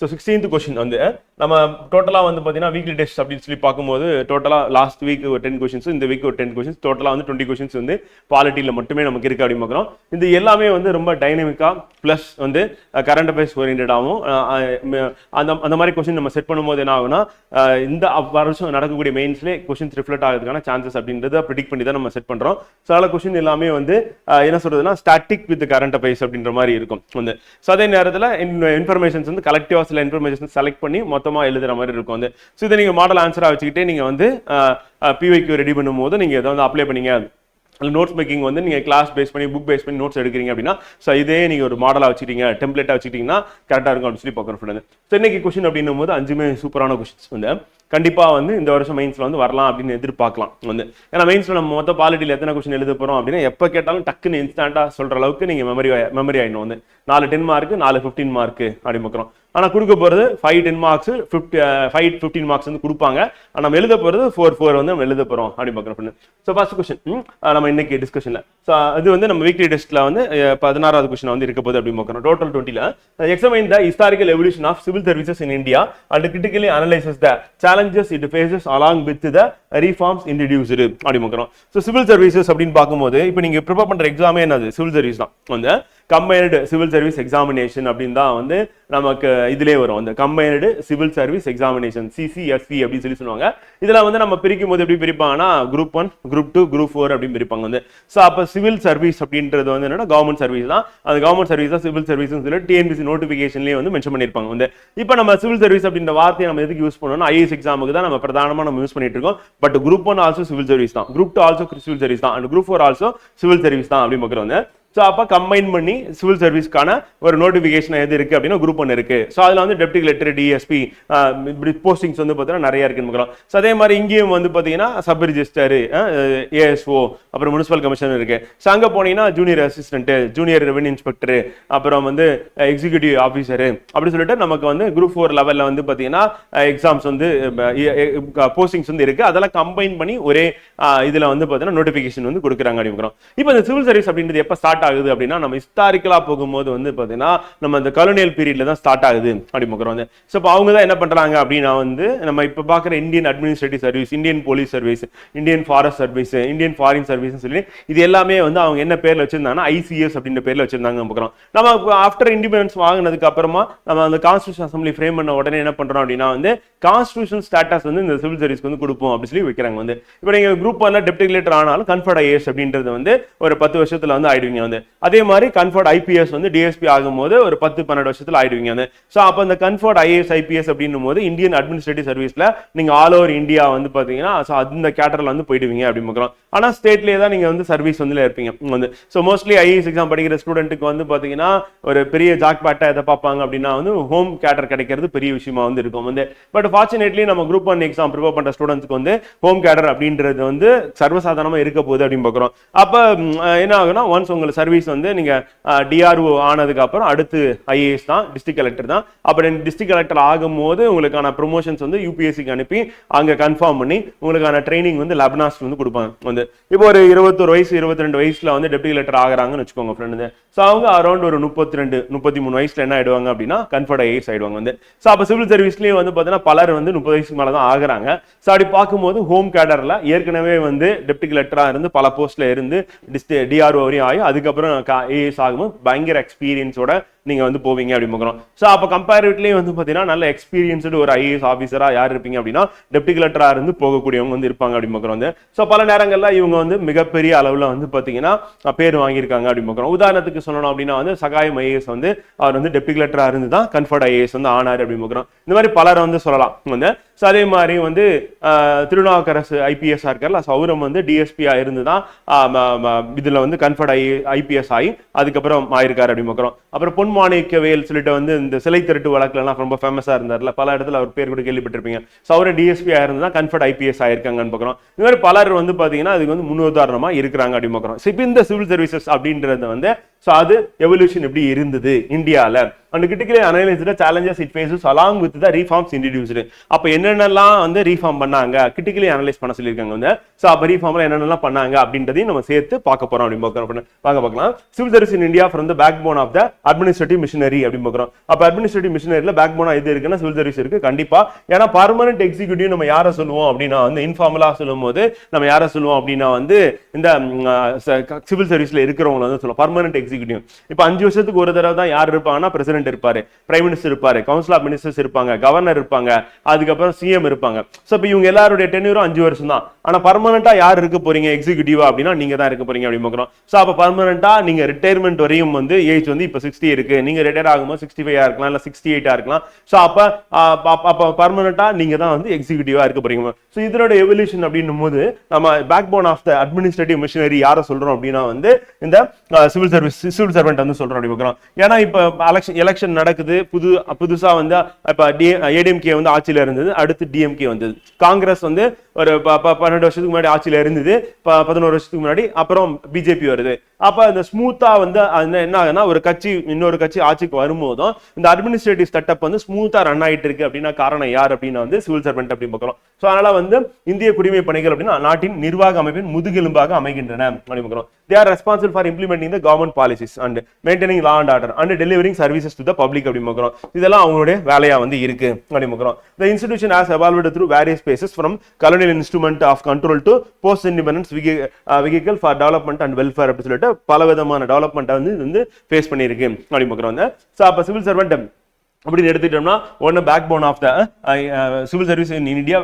So sixteenth question வந்து நம்ம டோட்டலாக வந்து பார்த்தீங்கன்னா வீக்லி டெஸ்ட் அப்படின்னு சொல்லி பார்க்கும்போது டோட்டலாக லாஸ்ட் வீக் ஒரு டென் கொஷின்ஸ் இந்த வீக் ஒரு டென் கொஷின்ஸ் டோட்டலாக வந்து டுவெண்ட்டி கொஷின்ஸ் வந்து பாலிட்டியில் மட்டுமே நமக்கு இருக்குது அப்படின்னு பார்க்குறோம். இந்த எல்லாமே வந்து ரொம்ப டைனமிக்காக ப்ளஸ் வந்து கரண்ட் அஃபேர்ஸ் ஓரியன்டாகவும் அந்த அந்த மாதிரி கொஷின் நம்ம செட் பண்ணும்போது என்ன ஆகுனா இந்த வருஷம் நடக்கக்கூடிய மெயின்ஸ்லேயே கொஷின்ஸ் ரிஃப்ளெக்ட் ஆகிறதுக்கான சான்சஸ் அப்படின்றத ப்ரிடிக் பண்ணி தான் நம்ம செட் பண்ணுறோம் ஸோ அதில் கொஷின் எல்லாமே வந்து என்ன சொல்றதுன்னா ஸ்டாட்டிக் வித் கரண்ட் அஃபேர்ஸ் அப்படின்ற மாதிரி இருக்கும். வந்து ஸோ அதே நேரத்தில் இன்ஃபர்மேஷன்ஸ் வந்து கலெக்டிவாக சில இன்ஃபர்மேஷன் செலக்ட் பண்ணி மொத்தமாக எழுதுற மாதிரி இருக்கும் வந்து. ஸோ இதை நீங்கள் மாடல் ஆன்சராக வச்சுக்கிட்டே நீங்கள் வந்து பிவைக்கு ரெடி பண்ணும்போது நீங்கள் இதை வந்து அப்ளை பண்ணீங்க. நோட்ஸ் மேக்கிங் வந்து நீங்கள் கிளாஸ் பேஸ் பண்ணி புக் பேஸ் பண்ணி நோட்ஸ் எடுக்கிறீங்க அப்படின்னா ஸோ இதே நீங்கள் ஒரு மாடலாக வச்சுக்கிட்டீங்க டெம்ப்ளேட்டாக வச்சுக்கிட்டிங்கன்னா கரெக்டாக இருக்கும் அப்படின்னு சொல்லி பார்க்குறோம் ஃப்ரெண்ட் ஸோ இன்னைக்கு கொஷின் அப்படின்னும் போது அஞ்சுமே சூப்பரான கொஸ்டின்ஸ் வந்து கண்டிப்பாக வந்து இந்த வருஷம் மெயின்ஸில் வந்து வரலாம் அப்படின்னு எதிர்பார்க்கலாம் வந்து. ஏன்னா மெயின்ஸில் நம்ம மொத்த பாலிட்டியில் எத்தனை கொஸ்டின் எழுத போகிறோம் அப்படின்னா எப்போ கேட்டாலும் டக்குன்னு இன்ஸ்டாண்டாக சொல்கிற அளவுக்கு நீங்கள் மெமரி மெமரி ஆகிடும் வந்து. நாலு டென் மார்க்கு நாலு ஃபிஃப்டீன் மார்க்கு அப்படி பார்க்குறோம். ஆனால் கொடுக்க போகிறது five ten marks fifty five fifteen marks வந்து கொடுப்பாங்க. ஆனால் நம்ம எழுத போகிறது ஃபோர் ஃபோர் வந்து நம்ம எழுத போகிறோம் அப்படி பார்க்குறோம் ஸோ ஃபர்ஸ்ட் கொஸ்டின் நம்ம இன்னைக்கு டிஸ்கஷனில் ஸோ இது வந்து நம்ம வீக்லி டெஸ்ட்டில் வந்து பதினாறாவது கொஸ்டின் வந்து இருக்க போகுது அப்படின்னு பார்க்குறோம். டோட்டல் டுவெண்ட்டியில் examine the historical evolution of civil services in India and critically analyses the challenges it faces along with the reforms introduced அப்படி பார்க்குறோம். ஸோ சிவில் சர்வீசஸ் அப்படின்னு பார்க்கும்போது இப்போ நீங்கள் ப்ரிப்பேர் பண்ணுற எக்ஸாமே என்னது? சிவில் சர்வீஸ் தான். வந்து கம்பைனடு சிவில் சர்வீஸ் எக்ஸாமினேஷன் அப்படின்னு தான் வந்து நமக்கு இதிலே வரும். அந்த combined civil service examination CCSC அப்படின்னு சொல்லி சொல்லுவாங்க. இதில் வந்து நம்ம பிரிக்கும் போது எப்படி பிரிப்பாங்கன்னா group one group two group four அப்படின்னு பிரிப்பாங்க வந்து. ஸோ அப்போ சிவில் சர்வீஸ் அப்படின்றது வந்து என்னன்னா கவர்மெண்ட் சர்வீஸ் தான். அந்த கவர்மெண்ட் சர்வீஸ் தான் சிவில் சர்வீஸ்னு சொல்லி டிஎன்பிசி நோட்டிஃபிகேஷன்லேயே வந்து மென்ஷன் பண்ணியிருப்பாங்க வந்து. இப்போ நம்ம சிவில் சர்வீஸ் அப்படின்ற வார்த்தையை நம்ம எதுக்கு யூஸ் பண்ணோம்னா ஐஏஎஸ் எக்ஸாமுக்கு தான் நம்ம பிரதானமாக நம்ம யூஸ் பண்ணிட்டு இருக்கோம். But group one also civil service தான். Group two also civil service தான். And group four also civil service தான் அப்படின்னு பார்க்குறோம் வந்து. ஸோ அப்போ கம்பைன் பண்ணி சிவில் சர்வீஸ்க்கான ஒரு நோட்டிஃபிகேஷன் எது இருக்கு அப்படின்னா குரூப் ஒன்று இருக்கு. ஸோ அதில் வந்து டெப்டி கலெக்டர் டிஎஸ்பி இப்படி போஸ்டிங்ஸ் வந்து பார்த்தீங்கன்னா நிறைய இருக்குன்னு பார்க்கலாம். ஸோ அதே மாதிரி இங்கேயும் வந்து பார்த்தீங்கன்னா சப் ரிஜிஸ்டர் ஏஎஸ்ஓ அப்புறம் முனிசிபல் கமிஷன் இருக்கு. ஸோ அங்கே போனீங்கன்னா junior assistant junior revenue inspector அப்புறம் வந்து எக்ஸிக்யூட்டிவ் ஆஃபீஸரு அப்படி சொல்லிட்டு நமக்கு வந்து குரூப் ஃபோர் லெவலில் வந்து பார்த்தீங்கன்னா எக்ஸாம்ஸ் வந்து போஸ்டிங்ஸ் வந்து இருக்கு. அதெல்லாம் கம்பைன் பண்ணி ஒரே இதில் வந்து பார்த்தீங்கன்னா நோட்டிஃபிகேஷன் வந்து கொடுக்குறாங்க அப்படின்னு இப்போ இந்த சிவில் சர்வீஸ் அப்படின்றது எப்போ ஸ்டார்ட் ஆகுது அப்படின்னா நம்ம ஹிஸ்டாரிக்கலாக போகும்போது வந்து பார்த்தீங்கன்னா நம்ம இந்த கலோனியல் பீரியட்ல தான் ஸ்டார்ட் ஆகுது அப்படி வந்து ஸோ இப்போ அவங்க தான் என்ன பண்ணுறாங்க அப்படின்னா வந்து நம்ம இப்போ பார்க்குற Indian administrative service Indian police service Indian forest service Indian foreign service சொல்லி இது எல்லாமே வந்து அவங்க என்ன பேர்ல வச்சிருந்தாங்கன்னா ஐசிஎஸ் அப்படின்ற பேர்ல வச்சிருந்தாங்க பார்க்குறோம். நம்ம ஆஃப்டர் இண்டிபெண்டன்ஸ் வாங்கினதுக்கு அப்புறமா நம்ம அந்த கான்ஸ்டியூஷன் அசம்பிளி ஃப்ரேம் பண்ண உடனே என்ன பண்றோம் அப்படின்னா வந்து கான்ஸ்டியூஷன் ஸ்டேட்டஸ் வந்து இந்த சிவில் சர்வீஸ்க்கு வந்து கொடுப்போம் அப்படின்னு சொல்லி வைக்கிறாங்க வந்து. இப்போ நீங்க குரூப் ஒன்ல டெப்டிகுலேட்டர் ஆனாலும் கன்ஃபர்ட் ஐஏஎஸ் அப்படின்றது வந்து ஒரு பத்து வருஷத்துல வந்து ஆயிடுவீங்க. வந்து அதே மாதிரி கன்ஃபர்ட் ஐபிஎஸ் வந்து டிஎஸ்பி ஆகும்போது ஒரு பத்து பன்னெண்டு வருஷத்துல ஆயிடுவீங்க வந்து. ஸோ அப்போ அந்த கன்ஃபர்ட் ஐஏஎஸ் ஐபிஎஸ் அப்படின்னும் போது இந்தியன் அட்மினிஸ்ட்ரேட்டிவ் சர்வீஸில் நீங்க ஆல் ஓவர் இந்தியா வந்து பாத்தீங்கன்னா ஸோ அந்த கேட்டரில் வந்து போயிடுவீங்க அப்படின்னு பார்க்குறோம் ஆனா ஸ்டேட்லேயே தான் நீங்க வந்து சர்வீஸ் வந்து இருப்பீங்க. வந்து ஸோ மோஸ்ட்லி ஐஏஎஸ் எக்ஸாம் படிக்கிற ஸ்டூடெண்ட்டுக்கு வந்து பாத்தீங்கன்னா ஒரு பெரிய ஜாக் பேட்டா எதை பார்ப்பாங்க அப்படின்னா வந்து ஹோம் கேட்டர் கிடைக்கிறது பெரிய விஷயமா வந்து இருக்கும் வந்து. பட் ஃபார்ச்சுனேட்லி நம்ம குரூப் ஒன் எக்ஸாம் ப்ரிப்பேர் பண்ற ஸ்டூடெண்ட்ஸ்க்கு வந்து ஹோம் கேட்டர் அப்படின்றது வந்து சர்வசாதாரணமாக இருக்க போகுது அப்படின்னு பார்க்குறோம் அப்போ என்ன ஆகுனா ஒன்ஸ் உங்களுக்கு சர்வீஸ் வந்து நீங்க டிஆர்ஓ ஆனதுக்கப்புறம் அடுத்து ஐஏஎஸ் தான் டிஸ்ட்ரிக்ட் கலெக்டர் தான். அப்புறம் டிஸ்ட்ரிக்ட் கலெக்டர் ஆகும்போது உங்களுக்கான ப்ரொமோஷன்ஸ் வந்து யூபிஎஸ்சிக்கு அனுப்பி அங்க கன்ஃபார்ம் பண்ணி உங்களுக்கான ட்ரைனிங் வந்து லெபனாஸ்ட் வந்து கொடுப்பாங்க. வந்து இப்போ ஒரு இருபத்தொரு வயசு இருபத்தி ரெண்டு வயசுல வந்து டெப்டி கலெக்டர் ஆகிறாங்கன்னு வச்சுக்கோங்க ஃப்ரெண்டு ஸோ அவங்க அரௌண்ட் ஒரு முப்பத்தி ரெண்டு முப்பத்தி மூணு வயசுல என்ன ஆயிடுவாங்க அப்படின்னா கன்ஃபர்ட் ஐஏஎஸ் ஆயிடுவாங்க வந்து. ஸோ அப்போ சிவில் சர்வீஸ்லேயும் வந்து பார்த்தீங்கன்னா பலர் வந்து முப்பது வயசுக்கு மேலே தான் ஆகுறாங்க. ஸோ அப்படி பார்க்கும்போது ஹோம் கேடரில் ஏற்கனவே வந்து டெப்டி கலெக்டராக இருந்து பல போஸ்ட்ல இருந்து டிஸ்ட் டிஆர்ஓ வரையும் ஆகி அதுக்கப்புறம் ஏஎஸ் ஆகும்போது பயங்கர எக்ஸ்பீரியன்ஸோட நீங்க வந்து போவீங்க அப்படி பார்க்குறோம் ஸோ அப்போ கம்பேரிட்டிவ்லி வந்து பார்த்தீங்கன்னா நல்ல எக்ஸ்பீரியன்ஸ்டு ஒரு ஐஏஎஸ் ஆஃபீஸராக யார் இருப்பீங்க அப்படின்னா டெப்டி கலெக்டராக இருந்து போகக்கூடியவங்க வந்து இருப்பாங்க அப்படி பார்க்குறோம் வந்து. ஸோ பல நேரங்களில் இவங்க வந்து மிகப்பெரிய அளவில் வந்து பார்த்தீங்கன்னா பேர் வாங்கியிருக்காங்க அப்படி பார்க்குறோம் உதாரணத்துக்கு சொல்லணும் அப்படின்னா வந்து சகாயம் ஐஏஎஸ் வந்து அவர் வந்து டெப்டி கலெக்டராக இருந்து தான் கன்ஃபர்ட் ஐஏஎஸ் வந்து ஆனார் அப்படி பார்க்குறோம் இந்த மாதிரி பலரை வந்து சொல்லலாம் வந்து. ஸோ அதே மாதிரி வந்து திருநாவுக்கரசு ஐபிஎஸ் இருக்கார்ல ஸோ அவரும் வந்து டிஎஸ்பியா இருந்து தான் இதில் வந்து கன்ஃபர்ட் ஐ ஐபிஎஸ் ஆகி அதுக்கப்புறம் ஆயிருக்காரு அப்படி பார்க்குறோம் அப்புறம் பொன் மாணிக்கவேல் சொல்லிட்டு வந்து இந்த சிலை திருட்டு வழக்குலலாம் ரொம்ப ஃபேமஸாக இருந்தார்ல. பல இடத்துல அவர் பேர் கூட கேள்விப்பட்டிருப்பீங்க. ஸோ டிஎஸ்பி டிஎஸ்பியா கன்ஃபர்ட் ஐபிஎஸ் ஆயிருக்காங்கன்னு பார்க்குறோம். இந்த மாதிரி பலர் வந்து பார்த்தீங்கன்னா அதுக்கு வந்து முன்னுதாரணமாக இருக்கிறாங்க அப்படின்னு பார்க்குறோம். இப்போ இந்த சிவில் சர்வீசஸ் அப்படின்றது வந்து ஸோ அது எவல்யூஷன் எப்படி இருந்தது? இந்தியால. And critically analysed challenges it faces along with the reforms introduced அப்போ என்னென்னலாம் வந்து ரீஃபார்ம் பண்ணாங்க? கிரிட்டிக்கலி அனலைஸ் பண்ண சொல்லியிருக்காங்க வந்து. ஸோ அப்போ ரீஃபார்ம்ல என்னென்னலாம் பண்ணாங்க அப்படின்றதையும் நம்ம சேர்த்து பார்க்க போறோம் அப்படின்னு பார்க்குறோம் வாங்க பார்க்கலாம். Civil service in India from the backbone of the administrative machinery அப்படின்னு பார்க்குறோம். அப்போ அட்மினிஸ்ட்ரேட்டிவ் மிஷினரியில் பேக் போனா எது இருக்குன்னா சிவில் சர்வீஸ் இருக்கு கண்டிப்பா. ஏன்னா பர்மனன்ட் எக்ஸிக்யூட்டிவ் நம்ம யாரை சொல்லுவோம் அப்படின்னா வந்து இன்ஃபார்மலா சொல்லும் போது நம்ம யாரை சொல்லுவோம் அப்படின்னா வந்து இந்த சிவில் சர்வீஸ்ல இருக்கிறவங்களை வந்து சொல்லுவோம். பர்மனன்ட் எக்ஸிக்யூட்டிவ் இப்போ அஞ்சு வருஷத்துக்கு ஒரு தடவை தான் யார் இருப்பாங்கன்னா பிரசிடென்ட் இருப்பாரு பிரைம் மினிஸ்டர் இருப்பாரு கவுன்சில் ஆஃப் மினிஸ்டர்ஸ் இருப்பாங்க கவர்னர் இருப்பாங்க அதுக்கப்புறம் சிஎம் இருப்பாங்க. ஸோ இப்போ இவங்க எல்லாருடைய டென்யூரும் அஞ்சு வருஷம் தான் ஆனால் பர்மனெண்ட்டாக யார் இருக்க போறீங்க? எக்ஸிக்யூட்டிவா அப்படின்னா நீங்கள் தான் இருக்க போகிறீங்க அப்படின்னு பார்க்குறோம். ஸோ அப்போ பர்மனெண்ட்டாக நீங்கள் ரிட்டையர்மெண்ட் வரையும் வந்து ஏஜ் வந்து இப்போ சிக்ஸ்டி இருக்குது நீங்கள் ரிட்டையர் ஆகும்போது சிக்ஸ்டி ஃபைவ் இருக்கலாம் இல்லை சிக்ஸ்டி எயிட்டா இருக்கலாம். ஸோ அப்போ அப்போ பர்மனெண்ட்டாக நீங்கள் தான் வந்து எக்ஸிக்யூட்டிவா இருக்க போறீங்க. ஸோ இதனோட எவல்யூஷன் அப்படின்னும் போது நம்ம backbone of the administrative machinery யாரை சொல்கிறோம் அப்படின்னா வந்து இந்த சிவில் சர்வீஸ் சிவில் சர்வெண்ட் வந்து சொல்கிறோம் அப்படி பார்க்குறோம். ஏன்னா இப்போ எலெக்ஷன் எலெக்ஷன் நடக்குது. புது புதுசாக வந்து இப்போ டி ஏடிஎம்கே வந்து ஆட்சியில் இருந்தது. அடுத்து டிஎம்கே வந்தது. காங்கிரஸ் வந்து ஒரு ப- ப- பன்னெண்டு வருஷத்துக்கு முன்னாடி ஆட்சியில இருந்தது பதினோரு வருஷத்துக்கு முன்னாடி அப்புறம் பிஜேபி வருது. அப்போ இந்த ஸ்மூத்தாக வந்து என்ன ஆகுதுன்னா ஒரு கட்சி இன்னொரு கட்சி ஆட்சிக்கு வரும்போதும் இந்த அட்மினிஸ்ட்ரேட்டிவ் செட்டப் வந்து ஸ்மூத்தாக ரன் ஆகிட்டு இருக்கு அப்படின்னா காரணம் யார் அப்படின்னா வந்து சிவில் சர்வெண்ட் அப்படின்னு பார்க்கிறோம். ஸோ அதனால வந்து இந்திய குடிமை பணிகள் அப்படின்னா நாட்டின் நிர்வாக அமைப்பின் முதுகெலும்பாக அமைகின்றன அப்படின்னு பார்க்கிறோம். They are responsible for implementing the government policies and maintaining law and order and delivering services to the public அப்படின்னு பார்க்குறோம். இதெல்லாம் அவங்களுடைய வேலையாக வந்து இருக்கு அப்படின்னு பார்க்குறோம். The institution has evolved through various phases from colonial instrument of control to post independence vehicle for development and welfare அப்படின்னு சொல்லிட்டு பல விதமான டெவலப்மெண்ட்டை வந்து இது வந்து ஃபேஸ் பண்ணியிருக்கு. அப்படின்னு பார்க்குறோம். ஸோ அப்போ சிவில் சர்வெண்ட் அப்படின்னு எடுத்துக்கிட்டோம்னா ஒன்று backbone of the civil service in India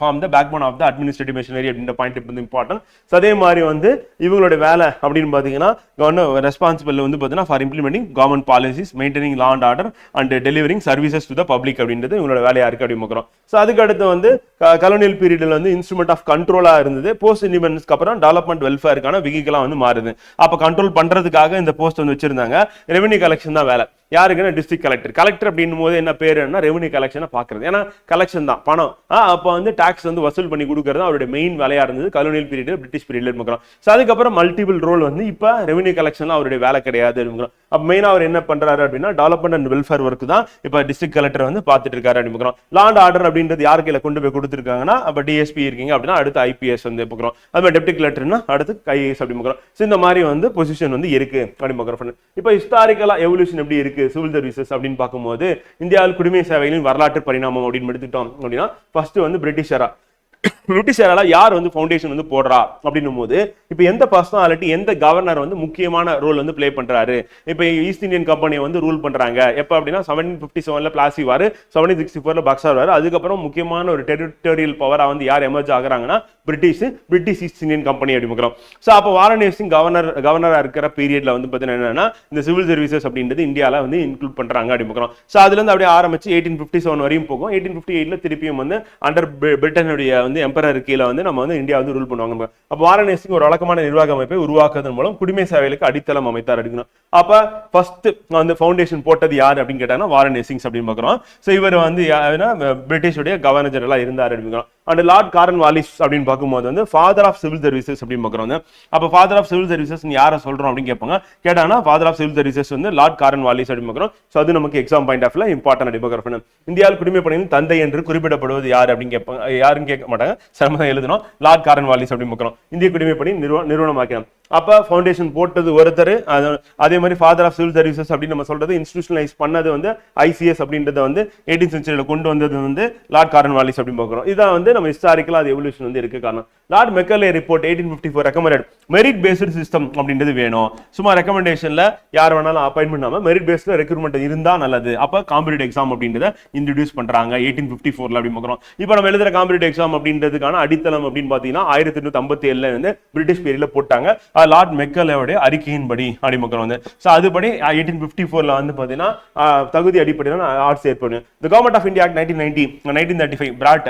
from the backbone of the administrative machinery அப்படின்ற பாயிண்ட் வந்து இம்பார்ட்டன்ட் ஸோ அதே மாதிரி வந்து இவங்களோட வேலை அப்படின்னு பார்த்தீங்கன்னா கவர்மெண்ட் ரெஸ்பான்சிபிள் வந்து பார்த்தீங்கன்னா for implementing government policies maintaining law and order and delivering services to the public அப்படின்றது இவங்களோட வேலையா இருக்கு அப்படின்னு பார்க்குறோம். ஸோ அதுக்கு அடுத்து வந்து கலோனியல் பீரியடில் வந்து இன்ஸ்ட்ருமெண்ட் ஆஃப் கண்ட்ரோலாக இருந்தது. போஸ்ட் இண்டிபெண்டன்ஸ்க்கு அப்புறம் டெவலப்மெண்ட் வெல்ஃபேருக்கான விகிகளாக வந்து மாறுது. அப்போ கண்ட்ரோல் பண்ணுறதுக்காக இந்த போஸ்ட் வந்து வச்சிருந்தாங்க. ரெவன்யூ கலெக்ஷன் தான் வேலை. யாருக்குன்னா டிஸ்ட்ரிக்ட் கலெக்டர் கலெக்டர் அப்படின்னும் போது என்ன பேருன்னா ரெவன்யூ கலெக்ஷனை பார்க்குறது ஏன்னா கலெக்ஷன் தான் பணம். அப்போ வந்து டாக்ஸ் வந்து வசூல் பண்ணி கொடுக்குறது அவருடைய மெயின் வேலையாக இருந்தது. கலோனியல் பீரியட் பிரிட்டிஷ் பீரியட்ல இருக்கிறோம் ஸோ அதுக்கப்புறம் மல்டிபிள் ரோல் வந்து இப்போ ரெவன்யூ கலெக்ஷன்லாம் அவருடைய வேலை கிடையாது இருக்கிறோம் அப்போ மெயினாக அவர் என்ன பண்ணுறாரு அப்படின்னா டெவலப்மெண்ட் அண்ட் வெல்ஃபேர் ஒர்க் தான் இப்போ டிஸ்ட்ரிக்ட் கலெக்டர் வந்து பார்த்துட்டு இருக்காரு அப்படிங்கிறோம் லாண்ட் ஆர்டர் அப்படின்றது யார் கையில் கொண்டு போய் கொடுத்துருக்காங்கன்னா அப்போ டிஎஸ்பி இருக்கீங்க அப்படின்னா அடுத்து ஐபிஎஸ் வந்து பார்க்குறோம் அது மாதிரி டெப்டி கலெக்டர்னா அடுத்து ஐஏஎஸ் அப்படி பார்க்குறோம் ஸோ இந்த மாதிரி வந்து பொசிஷன் வந்து இருக்கு அப்படி பார்க்குறோம் இப்போ ஹிஸ்டாரிக்கலாக எவல்யூஷன் எப்படி இருக்கு? சிவில் சர்வீசஸ் அப்படின்னு பார்க்கும்போது இந்தியாவில் குடிமை சேவைகளின் வரலாற்று பரிணாமம் அப்படின்னு எடுத்துட்டோம் அப்படின்னா ஃபர்ஸ்ட் வந்து பிரிட்டிஷரா. பிரிட்டிஷரால யார் வந்து ஃபவுண்டேஷன் வந்து போடுறா அப்படின்னும் போது இப்போ எந்த பர்சனாலிட்டி எந்த கவர்னர் வந்து முக்கியமான ரோல் வந்து ப்ளே பண்றாரு? இப்போ ஈஸ்ட் இந்தியன் கம்பெனியை வந்து ரூல் பண்றாங்க. எப்போ அப்படின்னா செவன்டீன் ஃபிஃப்டி செவன்ல பிளாசி வாரு செவன்டீன் சிக்ஸ்டி ஃபோர்ல பக்ஸார் வாரு அதுக்கப்புறம் முக்கியமான ஒரு டெரிட்டோரியல் பவரா வந்து யார் emerge ஆகுறாங்கன்னா British British East Indian company அப்படி பார்க்குறோம் ஸோ அப்போ வாரணேசி கவர்னர் கவர்னராக இருக்கிற பீரியட்ல வந்து பார்த்தீங்கன்னா என்னன்னா இந்த சிவில் சர்வீசஸ் அப்படின்றது இந்தியாவில் வந்து இன்க்ளூட் பண்றாங்க அப்படி பார்க்குறோம் ஸோ அதுலேருந்து அப்படியே ஆரம்பிச்சு எயிட்டீன் ஃபிஃப்டி செவன் வரையும் போகும். எயிட்டீன் ஃபிஃப்டி எயிட்ல திருப்பியும் வந்து அண்டர் பிரிட்டனுடைய வந்து எம்பரர் கீழே வந்து நம்ம வந்து இந்தியா வந்து ரூல் பண்ணுவாங்க. அப்போ வாரணேசிக்கு ஒரு வழக்கமான நிர்வாக அமைப்பை உருவாக்குவதன் மூலம் குடிமை சேவைகளுக்கு அடித்தளம் அமைத்தார் அப்படின்னா அப்ப ஃபர்ஸ்ட் வந்து ஃபவுண்டேஷன் போட்டது யார் அப்படின்னு கேட்டாங்கன்னா வாரன் ஹேஸ்டிங்ஸ் அப்படின்னு பார்க்குறோம். ஸோ இவர் வந்து யாருன்னா பிரிட்டிஷுடைய கவர்னர் ஜெனரலாக இருந்தார் அப்படிங்கிறோம் அண்ட் லார்ட் காரன் வாலிஸ் அப்படின்னு பார்க்கும்போது வந்து ஃபாதர் ஆஃப் சிவில் சர்வீசஸ் அப்படின்னு பார்க்குறோம் அப்போ ஃபாதர் ஆஃப் சிவில் சர்வீசஸ் யாரை சொல்கிறோம் அப்படின்னு கேட்பாங்க. கேட்டாங்கன்னா ஃபாதர் ஆஃப் சிவில் சர்வீசஸ் வந்து லார்ட் காரன் வாலிஸ் அப்படின்னு பார்க்குறோம். ஸோ அது நமக்கு எக்ஸாம் பாயிண்ட் ஆஃப்ல இம்பார்ட்டன் அப்படி இந்தியாவில் இந்தியாவில் குடிமைப்படையின் தந்தை என்று குறிப்பிடப்படுவது யார் அப்படின்னு கேட்பாங்க யாருன்னு கேட்க மாட்டாங்க. சிரமம் எழுதணும். லார்ட் காரன் வாலிஸ் அப்படின்னு பார்க்குறோம். இந்திய குடிமைப்படை நிறுவ நிறுவனமாக்கிறோம் அப்போ ஃபவுண்டேஷன் போட்டது ஒருத்தர் அது- அதே மாதிரி ஃபாதர் ஆஃப் சிவில் சர்வீசஸ் அப்படின்னு நம்ம சொல்றது இன்ஸ்டிடியூஷனலைஸ் பண்ணது வந்து ஐசிஎஸ் அப்படின்றத வந்து எயிட்டீன் சென்ச்சுரியில் கொண்டு வந்தது வந்து லார்ட் காரன் வாலிஸ் அப்படின்னு பார்க்குறோம். இதான் வந்து நம்ம ஹிஸ்டாரிக்கலாக அது எவல்யூஷன் வந்து இருக்கு காரணம். Lord Macaulay report eighteen fifty four recommended merit based system அப்படின்றது வேணும். சும்மா ரெக்கமெண்டேஷன்ல யார் வேணாலும் அப்பாயின்மெண்ட் பண்ணாம மெரிட் பேஸ்டில் ரெக்ரூட்மெண்ட் இருந்தால் நல்லது. அப்போ காம்படிட்டிவ் எக்ஸாம் அப்படின்றத இன்ட்ரடியூஸ் பண்றாங்க எயிட்டீன் ஃபிஃப்டி ஃபோர்ல அப்படி பார்க்குறோம். இப்போ நம்ம எழுதுற காம்படிட்டிவ் எக்ஸாம் அப்படின்றதுக்கான அடித்தளம் அப்படின்னு பார்த்தீங்கன்னா ஆயிரத்தி எண்ணூற்றி ஐம்பத்தி ஏழுல வந்து பிரிட்டிஷ் பீரியட்ல போட்டாங்க. லார்ட் மெக்கலேவுடைய அறிக்கையின்படி அடிமக்கள் வந்து. ஸோ அதுபடி எயிட்டீன் ஃபிஃப்டி ஃபோர்ல வந்து பார்த்தீங்கன்னா uh, தகுதி அடிப்படையில் ஆர்ட்ஸ் ஏற்படும் the government of India nineteen ninety nineteen thirty five brought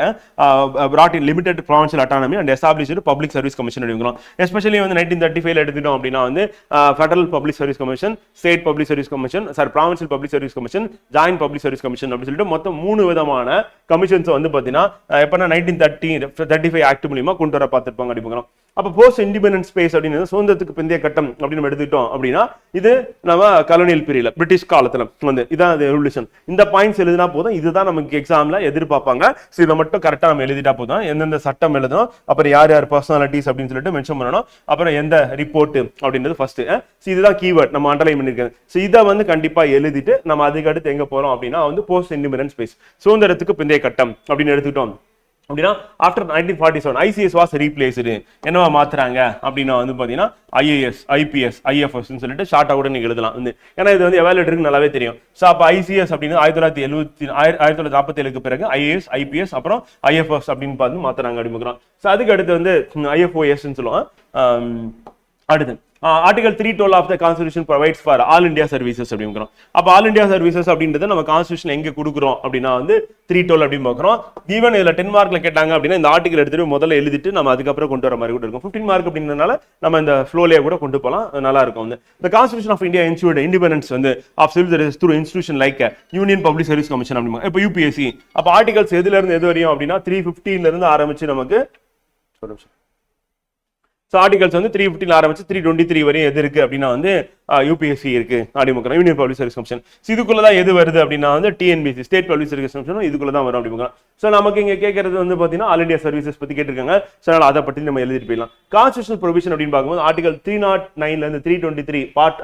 brought in limited provincial autonomy and established public service commission அப்படிங்கிறோம். எஸ்பெஷலி வந்து நைன்டீன் தேர்ட்டி ஃபைவ்ல எடுத்துட்டோம் அப்படின்னா வந்து federal public service commission state public service commission sir provincial public service commission joint public service commission அப்படின்னு சொல்லிட்டு மொத்தம் மூணு விதமான கமிஷன்ஸ் வந்து பார்த்தீங்கன்னா எப்போனா nineteen thirty thirty five act மூலியமா கொண்டு வர பார்த்துருப்பாங்க அப்படிங்கிறோம். அப்போ போஸ்ட் இண்டிபெண்டன்ஸ் ஸ்பேஸ் அப்படின்னு சுதந்திரத்துக்கு பிந்தைய கட்டம் அப்படின்னு நம்ம எடுத்துக்கிட்டோம் அப்படின்னா இது நம்ம கலோனியல் பீரியட்ல பிரிட்டிஷ் காலத்துல வந்து இதான் ரெவல்யூஷன் இந்த பாயிண்ட்ஸ் எழுதினா போதும் இதுதான் நமக்கு எக்ஸாம்ல எதிர்பார்ப்பாங்க. ஸோ இதை மட்டும் கரெக்டாக நம்ம எழுதிட்டா போதும். எந்தெந்த சட்டம் எழுதணும் அப்புறம் யார் யார் பர்சனாலிட்டிஸ் அப்படின்னு சொல்லிட்டு மென்ஷன் பண்ணணும். அப்புறம் எந்த ரிப்போர்ட் அப்படின்றது ஃபர்ஸ்ட் ஸோ இதுதான் கீவேர்ட் நம்ம அண்டர்லைன் பண்ணியிருக்கேன் ஸோ இதை வந்து கண்டிப்பாக எழுதிட்டு நம்ம அதுக்கு அடுத்து எங்க போறோம் அப்படின்னா வந்து போஸ்ட் இண்டிபெண்டன்ஸ் ஸ்பேஸ் சுதந்திரத்துக்கு பிந்தைய கட்டம் அப்படின்னு எடுத்துக்கிட்டோம். அப்படின்னா after nineteen forty seven ICS was replaced என்னவா மாத்துறாங்க? அப்படின்னா வந்து பார்த்தீங்கன்னா ஐஏஎஸ் ஐபிஎஸ் ஐஎஃப்எஸ்ன்னு சொல்லிட்டு ஷார்ட்டாக கூட நீங்கள் எழுதலாம். வந்து ஏன்னா இது வந்து எவாலுவேட்டருக்கு நல்லாவே தெரியும். ஸோ அப்போ ஐசிஎஸ் அப்படின்னு ஆயிரத்தி தொள்ளாயிரத்தி எழுபத்தி ஆயிரத்தி தொள்ளாயிரத்தி நாற்பத்தி ஏழுக்கு பிறகு ஐஏஎஸ் ஐபிஎஸ் அப்புறம் ஐஎஃப்எஸ் அப்படின்னு பார்த்து மாத்துறாங்க அப்படின்னு ஸோ அதுக்கு அடுத்து வந்து ஐஎஃப்ஓஎஸ்ன்னு சொல்லுவோம். அடுத்து. Article three twelve of the constitution provides for all India services அப்படிங்கிறோம் அப்போ ஆல் இந்தியா சர்வீசஸ் அப்படின்றத நம்ம கான்ஸ்டியூஷன் எங்க கொடுக்குறோம் அப்படின்னா வந்து த்ரீ டுவெல் அப்படின்னு பார்க்குறோம். ஈவன் இதில் டென் மார்க்கில் கேட்டாங்க அப்படின்னா இந்த ஆர்டிகல் எடுத்துட்டு முதல்ல எழுதிட்டு நம்ம அதுக்கப்புறம் கொண்டு வர மாதிரி கூட இருக்கும். ஃபிஃப்டின் மார்க் அப்படின்றதுனால நம்ம இந்த ஃப்ளோலேயே கூட கொண்டு போகலாம் நல்லா இருக்கும் வந்து. இந்த constitution of India institute independence வந்து of civil service through institution like union public service commission அப்படிமா இப்போ யூபிஎஸ்சி அப்போ ஆர்டிகல்ஸ் எதுல இருந்து எது வரையும் அப்படின்னா த்ரீ ஃபிஃப்டின்ல இருந்து ஆரம்பிச்சு நமக்கு ஒரு நிமிஷம். ஸோ ஆர்டிகல்ஸ் வந்து த்ரீ ஃபிஃப்டின் ஆரம்பிச்சு த்ரீ டுவெண்ட்டி த்ரீ வரையும் எது இருக்கு அப்படின்னா வந்து யூபிஎஸ்சி இருக்கு அப்படிமுக்கிறோம் யூனியன் பப்ளிக் சர்வீஸ் கமிஷன் இதுக்குள்ள தான் எது வருது அப்படின்னா வந்து டிஎன்பிசி ஸ்டேட் பப்ளிக் சர்வீஸ் கமிஷனும் இதுக்குள்ள தான் வரும் அப்படிமுக்கிறோம் ஸோ நமக்கு இங்கே கேட்கறது வந்து பார்த்தீங்கன்னா ஆல் இந்தியா சர்வீசஸ் பற்றி கேட்டிருக்காங்க. ஸோ அதை பற்றி நம்ம எழுதிட்டு போயிடலாம். கான்ஸ்டியூஷன் ப்ரொவிஷன் அப்படின்னு பார்க்கும்போது article three not நைன்லேருந்து three twenty three part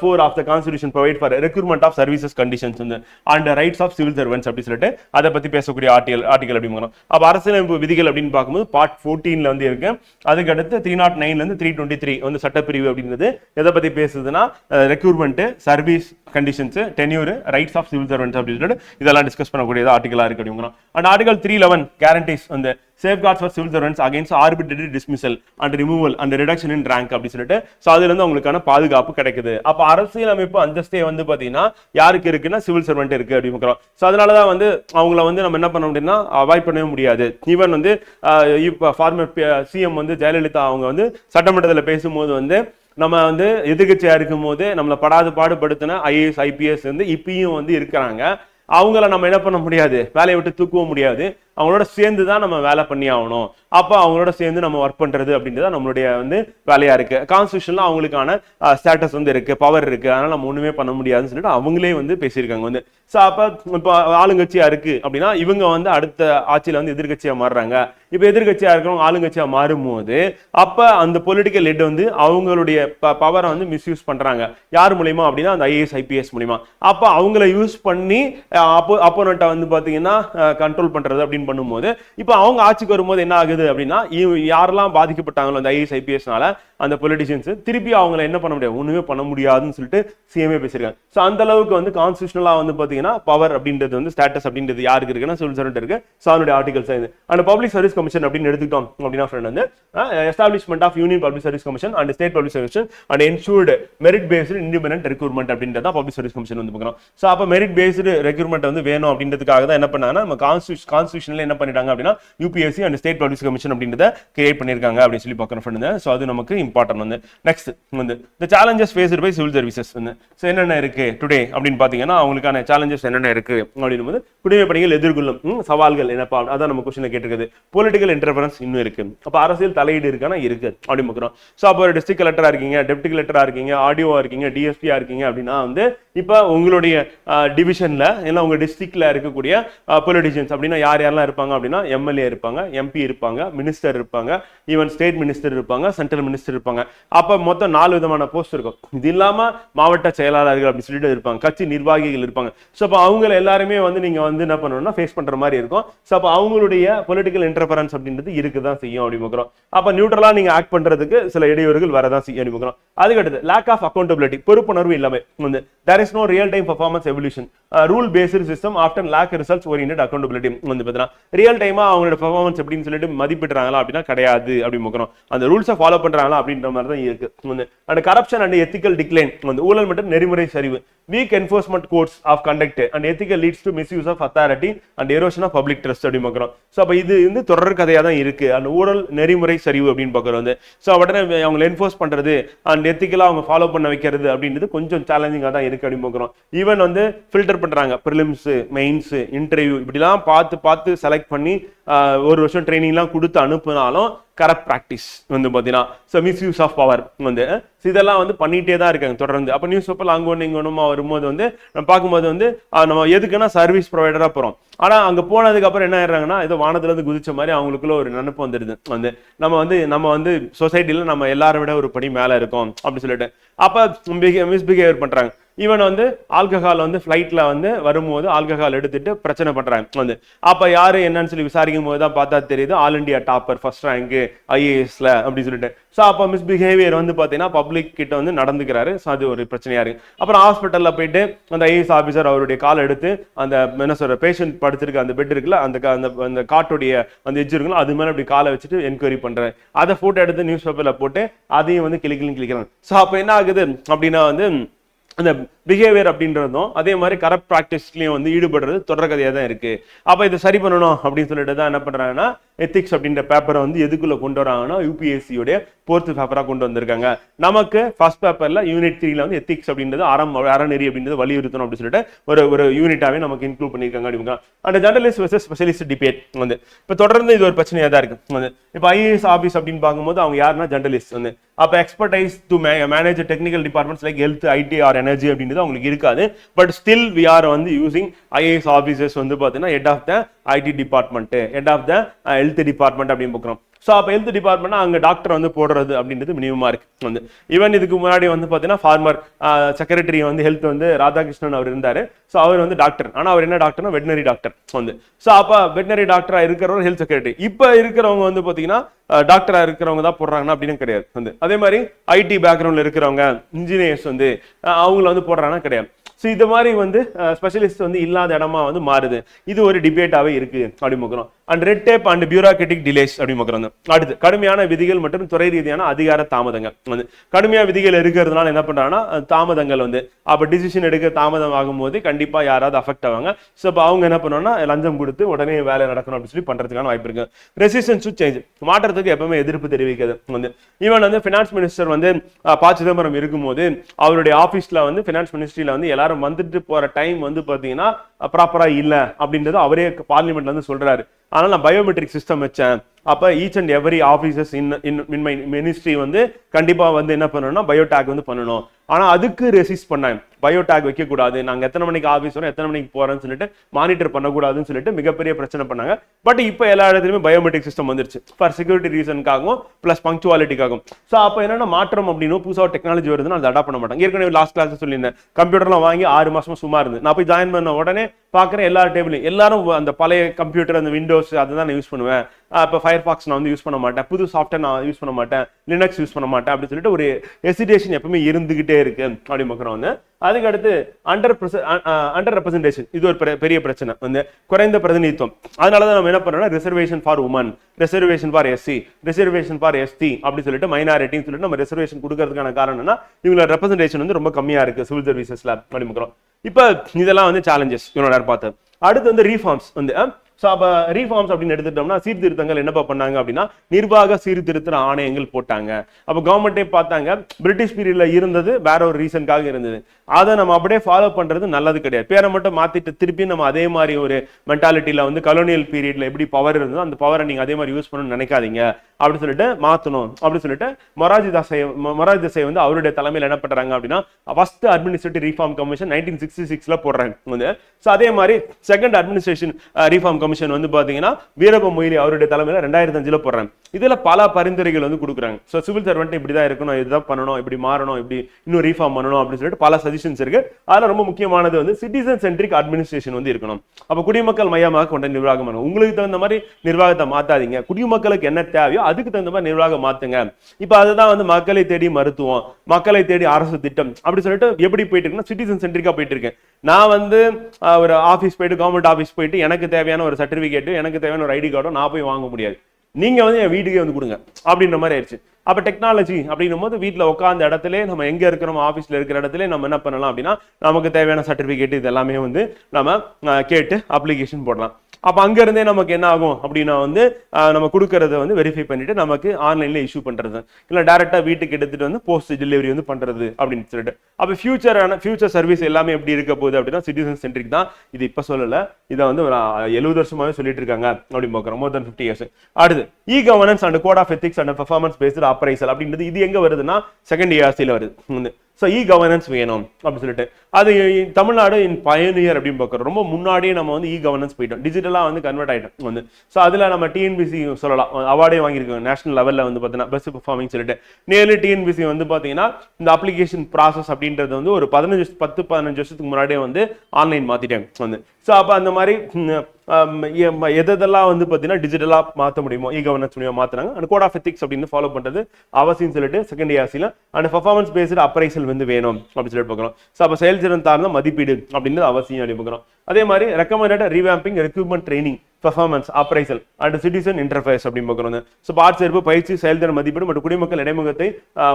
four of the constitution provide for recruitment of services conditions வந்து and rights of civil servants அப்படி சொல்லிட்டு அதை பற்றி பேசக்கூடிய ஆர்டிகல் ஆர்டிகல் அப்படிங்கிறோம் அப்போ அரசியலமைப்பு விதிகள் அப்படின்னு பார்க்கும்போது பார்ட் ஃபோர்டீனில் வந்து இருக்கு. அதுக்கு அடுத்து த்ரீ நாட் நைன்லேருந்து த்ரீ டுவெண்ட்டி த்ரீ வந்து சட்டப்பிரிவு அப்படின்றது எதை பற்றி பேசுது? இருந்ததுன்னா requirement service conditions tenure rights of civil servants அப்படின்னு சொல்லிட்டு இதெல்லாம் டிஸ்கஸ் பண்ணக்கூடியது ஆர்டிகலாக இருக்கு அப்படிங்கிறோம் and article three eleven guarantees வந்து safeguards for civil servants against arbitrary dismissal and removal and reduction in rank அப்படின்னு சொல்லிட்டு ஸோ அதுல இருந்து அவங்களுக்கான பாதுகாப்பு கிடைக்குது. அப்போ அரசியலமைப்பு அந்தஸ்தே வந்து பாத்தீங்கன்னா யாருக்கு இருக்குன்னா சிவில் சர்வெண்ட் இருக்கு அப்படிங்கிறோம் ஸோ அதனால தான் வந்து அவங்கள வந்து நம்ம என்ன பண்ண முடியும்னா அவாய்ட் பண்ணவே முடியாது. ஈவன் வந்து இப்போ ஃபார்மர் சிஎம் வந்து ஜெயலலிதா அவங்க வந்து சட்டமன்றத்தில் பேசும்போது வந்து நம்ம வந்து எதிர்கட்சியாக இருக்கும் போது நம்மளை படாது பாடுபடுத்தின ஐஏஎஸ் ஐபிஎஸ் வந்து இப்பயும் வந்து இருக்கிறாங்க. அவங்கள நம்ம என்ன பண்ண முடியாது? வேலையை விட்டு தூக்கவும் முடியாது. அவங்களோட சேர்ந்து தான் நம்ம வேலை பண்ணி ஆகணும். அப்போ அவங்களோட சேர்ந்து நம்ம ஒர்க் பண்றது அப்படின்றது தான் நம்மளுடைய வந்து வேலையாக இருக்கு. கான்ஸ்டியூஷனில் அவங்களுக்கான ஸ்டேட்டஸ் வந்து இருக்கு பவர் இருக்குது அதனால நம்ம ஒன்றுமே பண்ண முடியாதுன்னு சொல்லிட்டு அவங்களே வந்து பேசியிருக்காங்க வந்து. ஸோ அப்போ இப்போ ஆளுங்கட்சியாக இருக்கு அப்படின்னா இவங்க வந்து அடுத்த ஆட்சியில் வந்து எதிர்கட்சியாக மாறுறாங்க. இப்போ எதிர்கட்சியாக இருக்கிறவங்க ஆளுங்கட்சியாக மாறும்போது அப்போ அந்த பொலிட்டிக்கல் லெட் வந்து அவங்களுடைய பவரை வந்து மிஸ்யூஸ் பண்றாங்க. யார் மூலியமா அப்படின்னா அந்த ஐஏஎஸ் ஐபிஎஸ் மூலியமா. அப்போ அவங்கள யூஸ் பண்ணி அப்போ அப்போனட்டை வந்து பார்த்தீங்கன்னா கண்ட்ரோல் பண்றது அப்படின்னு பண்ணும்போது இப்போ அவங்க ஆட்சிக்கு வரும்போது என்ன ஆகுது? அப்படின்னா இவ- யாரெல்லாம் பாதிக்கப்பட்டாங்களோ அந்த ஐஏஎஸ் ஐபிஎஸ்னால அந்த பொலிட்டிஷியன்ஸ் திருப்பி அவங்கள என்ன பண்ண முடியாது? ஒன்றுமே பண்ண முடியாதுன்னு சொல்லிட்டு சிஎம்ஏ பேசியிருக்காங்க. ஸோ அந்த அளவுக்கு வந்து கான்ஸ்டியூஷனலாக வந்து பார்த்தீங்கன்னா பவர் அப்படின்றது வந்து ஸ்டேட்டஸ் அப்படின்றது யாருக்கு இருக்குன்னா சிவில் சர்வெண்ட் இருக்கு. ஸோ அதனுடைய ஆர்டிகல்ஸ் இது. அண்ட் பப்ளிக் சர்வீஸ் கமிஷன் அப்படின்னு எடுத்துக்கிட்டோம் அப்படின்னா ஃப்ரெண்ட் வந்து establishment of union public service commission and state public service and ensured merit based independent recruitment அப்படின்றத பப்ளிக் சர்வீஸ் கமிஷன் வந்து பார்க்குறோம் ஸோ அப்போ மெரிட் பேஸ்டு ரெக்ரூட்மெண்ட் வந்து வேணும் அப்படின்றதுக்காக தான் என்ன பண்ணாங்கன்னா நம்ம கான்ஸ்டியூஷன் கான்ஸ்டியூஷனில் என்ன பண்ணிட்டாங்க அப்படின்னா UPSC and state public commission அப்படின்றத கிரியேட் பண்ணியிருக்காங்க அப்படின்னு சொல்லி பார்க்குறோம் ஃப்ரெண்ட் ஸோ அது நமக்கு இம்பார்ட்டன்ட் வந்து. நெக்ஸ்ட் வந்து இந்த challenges faced by civil services வந்து ஸோ என்னென்ன இருக்கு டுடே அப்படின்னு பார்த்தீங்கன்னா அவங்களுக்கான சேலஞ்சஸ் என்னென்ன இருக்கு அப்படின்னு போது குடிமை பணிகள் எதிர்கொள்ளும் சவால்கள் என்னப்பா அதான் நம்ம கொஸ்டின் கேட்டிருக்குது. பொலிட்டிக்கல் இன்டர்ஃபரன்ஸ் இன்னும் இருக்கு. அப்போ அரசியல் தலையீடு இருக்கானா? இருக்கு அப்படின்னு பார்க்குறோம். ஸோ அப்போ ஒரு டிஸ்ட்ரிக்ட் கலெக்டராக இருக்கீங்க டெப்டி கலெக்டராக இருக்கீங்க ஆடியோவாக இருக்கீங்க டிஎஸ்பியா இருக்கீங்க அப்படின்னா வந்து இப்போ உங்களுடைய டிவிஷன்ல இல்லை உங்க டிஸ்ட்ரிக்டில் இருக்கக்கூடிய பொலிட்டிஷியன்ஸ் அப்படின்னா யார் யாரெல்லாம் இருப்பாங்க அப்படின்னா எம்எல்ஏ இருப்பாங்க எம்பி இருப்பாங்க மினிஸ்டர் இருப்பாங்க ஈவன் ஸ்டேட் மினிஸ்டர் இருப்பாங்க சென்ட்ரல் மினிஸ்டர் இருப்பாங்க. அப்ப மொத்தம் நாலு விதமான போஸ்ட் இருக்கும். இது இல்லாம மாவட்ட செயலாளர்கள் அப்படின்னு சொல்லிட்டு இருப்பாங்க கட்சி நிர்வாகிகள் இருப்பாங்க. ஸோ அப்போ அவங்கள எல்லாருமே வந்து நீங்க வந்து என்ன பண்ணணும்னா ஃபேஸ் பண்ற மாதிரி இருக்கும். ஸோ அப்போ அவங்களுடைய பொலிட்டிக்கல் இன்டர்ஃபரன்ஸ் அப்படின்றது இருக்குதான் செய்யும் அப்படி பார்க்குறோம். அப்போ நியூட்ரலா நீங்க ஆக்ட் பண்றதுக்கு சில இடையூறுகள் வரதான் செய்யும் அப்படி பார்க்குறோம். அதுக்கடுத்து லேக் ஆஃப் அக்கௌண்டபிலிட்டி பொறுப்புணர்வு இல்லாமல் வந்து there is no real time performance evaluation rule based system after lag results orient accountability வந்து பார்த்தீங்கன்னா ரியல் டைமா அவங்களோட பர்ஃபார்மன்ஸ் எப்படின்னு சொல்லிட்டு மதிப்பிடுறாங்களா அப்படின்னா கிடையாது அப்படி பார்க்குறோம். அந்த ரூல்ஸை ஃபாலோ பண்றாங்களா அப்படின்ற மாதிரி தான் இருக்கு. வந்து and corruption and ethical decline வந்து ஊழல் மற்றும் நெறிமுறை சரிவு. Weak enforcement codes of conduct and ethical leads to misuse of authority and erosion of public trust அப்படின்னு பார்க்குறோம். ஸோ அப்போ இது வந்து தொடர் கதையாக தான் இருக்கு. அந்த ஊழல் நெறிமுறை சரிவு அப்படின்னு பார்க்குறோம் வந்து. ஸோ உடனே அவங்களை என்ஃபோர்ஸ் பண்ணுறது அண்ட் எத்திக்கலாக அவங்க ஃபாலோ பண்ண வைக்கிறது அப்படின்றது கொஞ்சம் சேலஞ்சிங்காக தான் இருக்கு அப்படின்னு பார்க்குறோம். ஈவன் வந்து ஃபில்டர் பண்ணுறாங்க ப்ரிலிம்ஸு மெயின்ஸு இன்டர்வியூ இப்படிலாம் பார்த்து பார்த்து செலக்ட் பண்ணி ஒரு வருஷம் ட்ரைனிங்லாம் கொடுத்து அனுப்புனாலும் கரப்ட் ப்ராக்டிஸ் வந்து பார்த்தீங்கன்னா ஸோ மிஸ்யூஸ் ஆஃப் பவர் வந்து இதெல்லாம் வந்து பண்ணிகிட்டே தான் இருக்காங்க தொடர்ந்து. அப்போ நியூஸ் பேப்பர் அங்கே ஒன்று இங்கே ஒன்றுமா வரும்போது வந்து நம்ம பார்க்கும்போது வந்து நம்ம எதுக்குன்னா சர்வீஸ் ப்ரொவைடராக போகிறோம் ஆனால் அங்கே போனதுக்கப்புறம் என்ன ஆயிடுறாங்கன்னா ஏதோ வானத்துலேருந்து குதிச்ச மாதிரி அவங்களுக்குள்ள ஒரு நினப்பு வந்துடுது. வந்து நம்ம வந்து நம்ம வந்து சொசைட்டியில் நம்ம எல்லாரை விட ஒரு படி மேலே இருக்கோம் அப்படின்னு சொல்லிட்டு. அப்போ மிஸ்பிஹேவியர் பண்ணுறாங்க ஈவன் வந்து ஆல்கஹால் வந்து ஃப்ளைட்டில் வந்து வரும்போது ஆல்கஹால் எடுத்துட்டு பிரச்சனை பண்ணுறாங்க வந்து அப்போ யார் என்னன்னு சொல்லி விசாரிக்கும் போது தான் பார்த்தா தெரியுது all India topper first rank ஐஏஎஸ்ல அப்படின்னு சொல்லிட்டு. ஸோ அப்போ மிஸ்பிஹேவியர் வந்து பார்த்தீங்கன்னா பப்ளிக் கிட்ட வந்து நடந்துக்கிறாரு. ஸோ அது ஒரு பிரச்சனையாக இருக்கு. அப்புறம் ஹாஸ்பிட்டலில் போயிட்டு அந்த ஐஏஎஸ் ஆஃபீஸர் அவருடைய கால் எடுத்து அந்த என்ன சொல்ற பேஷண்ட் படுத்திருக்க அந்த பெட் இருக்குல்ல அந்த அந்த அந்த காட்டுடைய அந்த எஜ்ஜு இருக்குல்ல அது மேலே அப்படி காலை வச்சுட்டு என்கொயரி பண்ணுறேன் அதை ஃபோட்டோ எடுத்து நியூஸ் பேப்பரில் போட்டு அதையும் வந்து கிளிக்கலாம் கிளிக்கிறாங்க ஸோ அப்போ என்ன ஆகுது அப்படின்னா வந்து அந்த பிஹேவியர் அப்படின்றதும் அதே மாதிரி கரப்ட் ப்ராக்டிஸ்லையும் வந்து ஈடுபடுறது தொடர்கதையாக தான் இருக்கு. அப்போ இதை சரி பண்ணணும் அப்படின்னு சொல்லிட்டு தான் என்ன பண்றாங்கன்னா எத்திக்ஸ் அப்படின்ற பேப்பரை வந்து எதுக்குள்ள கொண்டு வராங்கன்னா யூபிஎஸ்சியோடைய ஃபோர்த் பேப்பராக கொண்டு வந்திருக்காங்க. நமக்கு ஃபர்ஸ்ட் பேப்பர்ல யூனிட் த்ரீல வந்து எத்திக்ஸ் அப்படின்றது அறம் அறநெறி அப்படின்றது வலியுறுத்தணும் அப்படின்னு சொல்லிட்டு ஒரு ஒரு யூனிட்டாவே நமக்கு இன்க்ளூட் பண்ணியிருக்காங்க அப்படிங்க அந்த ஜெர்னலிஸ்ட் வர்சஸ் ஸ்பெஷலிஸ்ட் டிபேட் வந்து. இப்போ தொடர்ந்து இது ஒரு பிரச்சனையாக தான் இருக்கு. வந்து இப்போ ஐஏஎஸ் ஆஃபீஸ் அப்படின்னு பார்க்கும்போது அவங்க யாருன்னா ஜெர்னலிஸ்ட் வந்து. அப்போ expertise to manage technical departments like health IT or energy அப்படின்றது அவங்களுக்கு இருக்காது. பட் ஸ்டில் வி ஆர் வந்து யூசிங் ஐஏஎஸ் ஆஃபீஸர்ஸ் வந்து பார்த்தீங்கன்னா head of the IT department head of the health department அப்படின்னு பார்க்குறோம். ஸோ அப்போ ஹெல்த் டிபார்ட்மெண்ட்னா அங்கே டாக்டர் வந்து போடுறது அப்படின்றது மினிமமாக இருக்கு. வந்து ஈவன் இதுக்கு முன்னாடி வந்து பார்த்தீங்கன்னா ஃபார்மர் செக்ரட்டரி வந்து ஹெல்த் வந்து ராதாகிருஷ்ணன் அவர் இருந்தார். ஸோ அவர் வந்து டாக்டர் ஆனால் அவர் என்ன டாக்டர்னா வெட்டினரி டாக்டர் வந்து ஸோ அப்போ வெட்டினரி டாக்டராக இருக்கிறவர் ஹெல்த் செக்ரட்டரி இப்போ இருக்கிறவங்க வந்து பார்த்தீங்கன்னா டாக்டராக இருக்கிறவங்க தான் போடுறாங்கன்னா அப்படின்னு கிடையாது. வந்து அதே மாதிரி ஐடி பேக்ரவுண்டில் இருக்கிறவங்க இன்ஜினியர்ஸ் வந்து அவங்கள வந்து போடுறாங்கன்னா கிடையாது. ஸோ இது மாதிரி வந்து ஸ்பெஷலிஸ்ட் வந்து இல்லாத இடமா வந்து மாறுது. இது ஒரு டிபேட்டாவே இருக்கு அப்படி பார்க்குறோம். And red tape and bureaucratic delays அப்படின்னு பார்க்குறாங்க அடுத்து கடுமையான விதிகள் மற்றும் துறை ரீதியான அதிகார தாமதங்கள். வந்து கடுமையான விதிகள் இருக்கிறதுனால என்ன பண்ணுறாங்கன்னா தாமதங்கள் வந்து. அப்போ டிசிஷன் எடுக்க தாமதம் ஆகும்போது கண்டிப்பாக யாராவது அஃபெக்ட் ஆவாங்க. ஸோ இப்போ அவங்க என்ன பண்ணுவாங்கன்னா லஞ்சம் கொடுத்து உடனே வேலை நடக்கணும் அப்படின்னு சொல்லி பண்றதுக்கான வாய்ப்பு இருக்கு. ரெசிஸ்டன்ஸ் டு சேஞ்ச் மாற்றத்துக்கு எப்பவுமே எதிர்ப்பு தெரிவிக்கிறது. வந்து ஈவன் வந்து ஃபினான்ஸ் மினிஸ்டர் வந்து ப சிதம்பரம் இருக்கும்போது அவருடைய ஆஃபீஸில் வந்து ஃபினான்ஸ் மினிஸ்ட்ரியில் வந்து எல்லாரும் வந்துட்டு போகிற டைம் வந்து பார்த்தீங்கன்னா ப்ராப்பராக இல்லை அப்படின்றது அவரே பார்லிமெண்ட்ல வந்து சொல்கிறாரு ஆனால் நான் பயோமெட்ரிக் சிஸ்டம் வச்சேன். அப்போ each and every officers in in my ministry வந்து கண்டிப்பா வந்து என்ன பண்ணணும்னா பயோடேக் வந்து பண்ணணும். ஆனா அதுக்கு ரெசிஸ்ட் பண்ணேன் பயோடேக் வைக்க கூடாது நாங்க எத்தனை மணிக்கு ஆஃபீஸ் வரோம் எத்தனை மணிக்கு போறோம்னு சொல்லிட்டு மானிட்டர் பண்ணக்கூடாதுன்னு சொல்லிட்டு மிகப்பெரிய பிரச்சனை பண்ணாங்க. பட் இப்போ எல்லா இடத்துலயுமே பயோமெட்ரிக் சிஸ்டம் வந்துருச்சு. ஃபார் செக்யூரிட்டி ரீசனுக்காகவும் ப்ளஸ் பங்க்சுவாலிட்டிக்காகவும் ஸோ அப்போ என்னன்னா மாற்றம் அப்படின்னு புதுசாக டெக்னாலஜி வருதுன்னு அதை அடாப்ட் பண்ண மாட்டாங்க. ஏற்கனவே லாஸ்ட் கிளாஸ் சொல்லியிருந்தேன். கம்ப்யூட்டர்லாம் வாங்கி ஆறு மாசமா சும்மா இருந்து நான் போய் ஜாயின் பண்ண உடனே பார்க்குறேன் எல்லா டேபிளையும் எல்லாரும் அந்த பழைய கம்ப்யூட்டர் அந்த விண்டோஸ் அதை தான் நான் யூஸ் பண்ணுவேன். இப்போ ஃபயர் ஃபாக்ஸ் நான் வந்து யூஸ் பண்ண மாட்டேன். புது சாஃப்ட்வேர் நான் யூஸ் பண்ண மாட்டேன். லினக்ஸ் யூஸ் பண்ண மாட்டேன். அப்படின்னு சொல்லிட்டு ஒரு எசிடேஷன் எப்பவுமே இருந்துகிட்டே இருக்கு அப்படி பார்க்குறோம் வந்து. அதுக்கு அடுத்து அண்டர் அண்டர் ரெப்ரசன்டேஷன் இது ஒரு பெரிய- பிரச்சனை. வந்து குறைந்த பிரதிநிதித்துவம். அதனால தான் நம்ம என்ன பண்ணோம்னா reservation for women reservation for SC reservation for ST அப்படின்னு சொல்லிட்டு மைனாரிட்டின்னு சொல்லிட்டு நம்ம ரிசர்வேஷன் கொடுக்கறதுக்கான காரணம் என்னன்னா இவங்களோட ரெப்ரசன்டேஷன் வந்து ரொம்ப கம்மியா இருக்கு சிவில் சர்வீசஸ்ல அப்படி இப்போ இதெல்லாம் வந்து சேலஞ்சஸ் இவனோட பார்த்து? அடுத்து வந்து ரீஃபார்ம்ஸ் வந்து ஸோ அப்போ ரீஃபார்ம்ஸ் அப்படின்னு எடுத்துட்டோம்னா சீர்திருத்தங்கள் என்னப்பா பண்ணாங்க அப்படின்னா நிர்வாக சீர்திருத்த ஆணையங்கள் போட்டாங்க. அப்போ கவர்மெண்ட்டே பார்த்தாங்க பிரிட்டிஷ் பீரியட்ல இருந்தது வேற ஒரு ரீசனுக்காக இருந்தது. அதை நம்ம அப்படியே ஃபாலோ பண்றது நல்லது கிடையாது. பேரை மட்டும் மாத்திட்டு திருப்பி நம்ம அதே மாதிரி ஒரு மென்டாலிட்டியில வந்து கலோனியல் பீரியட்ல எப்படி பவர் இருந்ததோ அந்த பவரை நீங்க அதே மாதிரி யூஸ் பண்ணணும்னு நினைக்காதீங்க. அப்படின்னு சொல்லிட்டு மாற்றணும் அப்படின்னு சொல்லிட்டு மொராஜி தாசை மொராஜி தேசாய் வந்து அவருடைய தலைமையில் என்ன பண்றாங்க அப்படின்னா first administrative reform commission nineteen sixty சிக்ஸ்ல போடுறாங்க. வந்து ஸோ அதே மாதிரி செகண்ட் அட்மினிஸ்ட்ரேஷன் ரீஃபார்ம் கமிஷன் வந்து பாத்தீங்கன்னா வீரப்ப மொய்லி அவருடைய தலைமையில் ரெண்டாயிரத்தி அஞ்சுல போடுறாங்க. இதில் பல பரிந்துரைகள் வந்து கொடுக்குறாங்க. ஸோ சிவில் சர்வெண்ட் இப்படி தான் இருக்கணும் இதுதான் பண்ணணும் இப்படி மாறணும் இப்படி இன்னும் ரீஃபார்ம் பண்ணணும் அப்படின்னு சொல்லிட்டு பல சஜஷன்ஸ் இருக்கு. அதில் ரொம்ப முக்கியமானது வந்து சிட்டிசன் சென்ட்ரிக் அட்மினிஸ்ட்ரேஷன் வந்து இருக்கணும். அப்போ குடிமக்கள் மையமாக கொண்ட நிர்வாகம் பண்ணணும் உங்களுக்கு தகுந்த மாதிரி நிர்வாகத்தை மாற்றாதீங்க குடிமக்களுக்கு என்ன தேவையோ அதுக்கு தகுந்த மாதிரி நிர்வாகம் மாற்றுங்க இப்போ அதுதான் வந்து மக்களை தேடி மருத்துவம் மக்களை தேடி அரசு திட்டம் அப்படி சொல்லிட்டு எப்படி போயிட்டு இருக்குன்னா சிட்டிசன் சென்ட்ரிக்காக போயிட்டு இருக்கேன் நான் வந்து ஒரு ஆஃபீஸ் போயிட்டு கவர்மெண்ட் ஆஃபீஸ் போயிட்டு எனக்கு தேவையான ஒரு சர்டிஃபிகேட்டு எனக்கு தேவையான ஒரு ஐடி கார்டும் நான் போய் வாங்க முடியாது. நீங்க வந்து என் வீட்டுக்கே வந்து கொடுங்க. அப்படின்ற மாதிரி ஆயிடுச்சு. அப்போ டெக்னாலஜி அப்படின்னும் போது வீட்டுல உட்காந்த இடத்துல நம்ம எங்க இருக்கிறோம் ஆஃபீஸில் இருக்கிற இடத்துல நம்ம என்ன பண்ணலாம் அப்படின்னா நமக்கு தேவையான சர்டிபிகேட் இது எல்லாமே வந்து நம்ம அஹ், கேட்டு அப்ளிகேஷன் போடலாம். அப்போ அங்கேருந்தே நமக்கு என்ன ஆகும் அப்படின்னா வந்து நம்ம கொடுக்கறத வந்து வெரிஃபை பண்ணிட்டு நமக்கு ஆன்லைனில் இஷ்யூ பண்ணுறது இல்லை டேரெக்டாக வீட்டுக்கு எடுத்துகிட்டு வந்து போஸ்ட் டெலிவரி வந்து பண்ணுறது அப்படின்னு சொல்லிட்டு. அப்போ ஃபியூச்சரான ஃபியூச்சர் சர்வீஸ் எல்லாமே எப்படி இருக்க போகுது அப்படின்னா சிட்டிசன் சென்ட்ரிக் தான். இது இப்போ சொல்லலை. இதை வந்து எழுபது வருஷமாகவே சொல்லிட்டு இருக்காங்க அப்படின்னு பார்க்குறோம். மோர் தென் ஃபிஃப்டி இயர்ஸ் அடுத்து e governance and code of ethics and performance based appraisal அப்படின்றது இது எங்கே வருதுன்னா செகண்ட் இயர்ஸில் வருது. ஸோ இ கவர்னன்ஸ் வேணும் அப்படின்னு சொல்லிட்டு. அது தமிழ்நாடு இன் பயனியர் அப்படின்னு பார்க்குறோம். ரொம்ப முன்னாடியே நம்ம வந்து இ கவர்னன்ஸ் போயிட்டோம் டிஜிட்டலாக வந்து கன்வெர்ட் ஆகிட்டோம் வந்து. ஸோ அதில் நம்ம டிஎன்பிசி சொல்லலாம். அவார்டே வாங்கியிருக்கோம் நேஷனல் லெவலில் வந்து பார்த்தீங்கன்னா பெஸ்ட் பெர்ஃபார்மிங் சொல்லிட்டு. நேரில் டிஎன்பிசி வந்து பார்த்தீங்கன்னா இந்த அப்ளிகேஷன் ப்ராசஸ் அப்படின்றது வந்து ஒரு பதினஞ்சு பத்து பதினஞ்சு வருஷத்துக்கு முன்னாடியே வந்து ஆன்லைன் மாற்றிட்டாங்க வந்து. ஸோ அப்போ அந்த மாதிரி Um, எதெல்லாம் வந்து பார்த்தீங்கன்னா டிஜிட்டலாக மாற்ற முடியுமோ இ கவர்னன்ஸ் மூலியமாக மாற்றினாங்க அண்ட் கோட் ஆஃப் எத்திக்ஸ் அப்படின்னு ஃபாலோ பண்ணுறது அவசியம் சொல்லிட்டு செகண்ட் இயர்ஸில் அண்ட் பர்ஃபார்மன்ஸ் பேஸ்டு அப்ரைசல் வந்து வேணும் அப்படின்னு சொல்லிட்டு பார்க்குறோம். ஸோ அப்போ செயல்திறன் சார்ந்த மதிப்பீடு அப்படின்றது அவசியம் அப்படின்னு பார்க்குறோம். அதே மாதிரி recommended revamping recruitment training performance appraisal and citizen interface அப்படின்னு பார்க்குறோம். ஸோ பாட் சேர்ப்பு பயிற்சி செயல்திறன் மதிப்பீடு மற்றும் குடிமக்கள் இடைமுகத்தை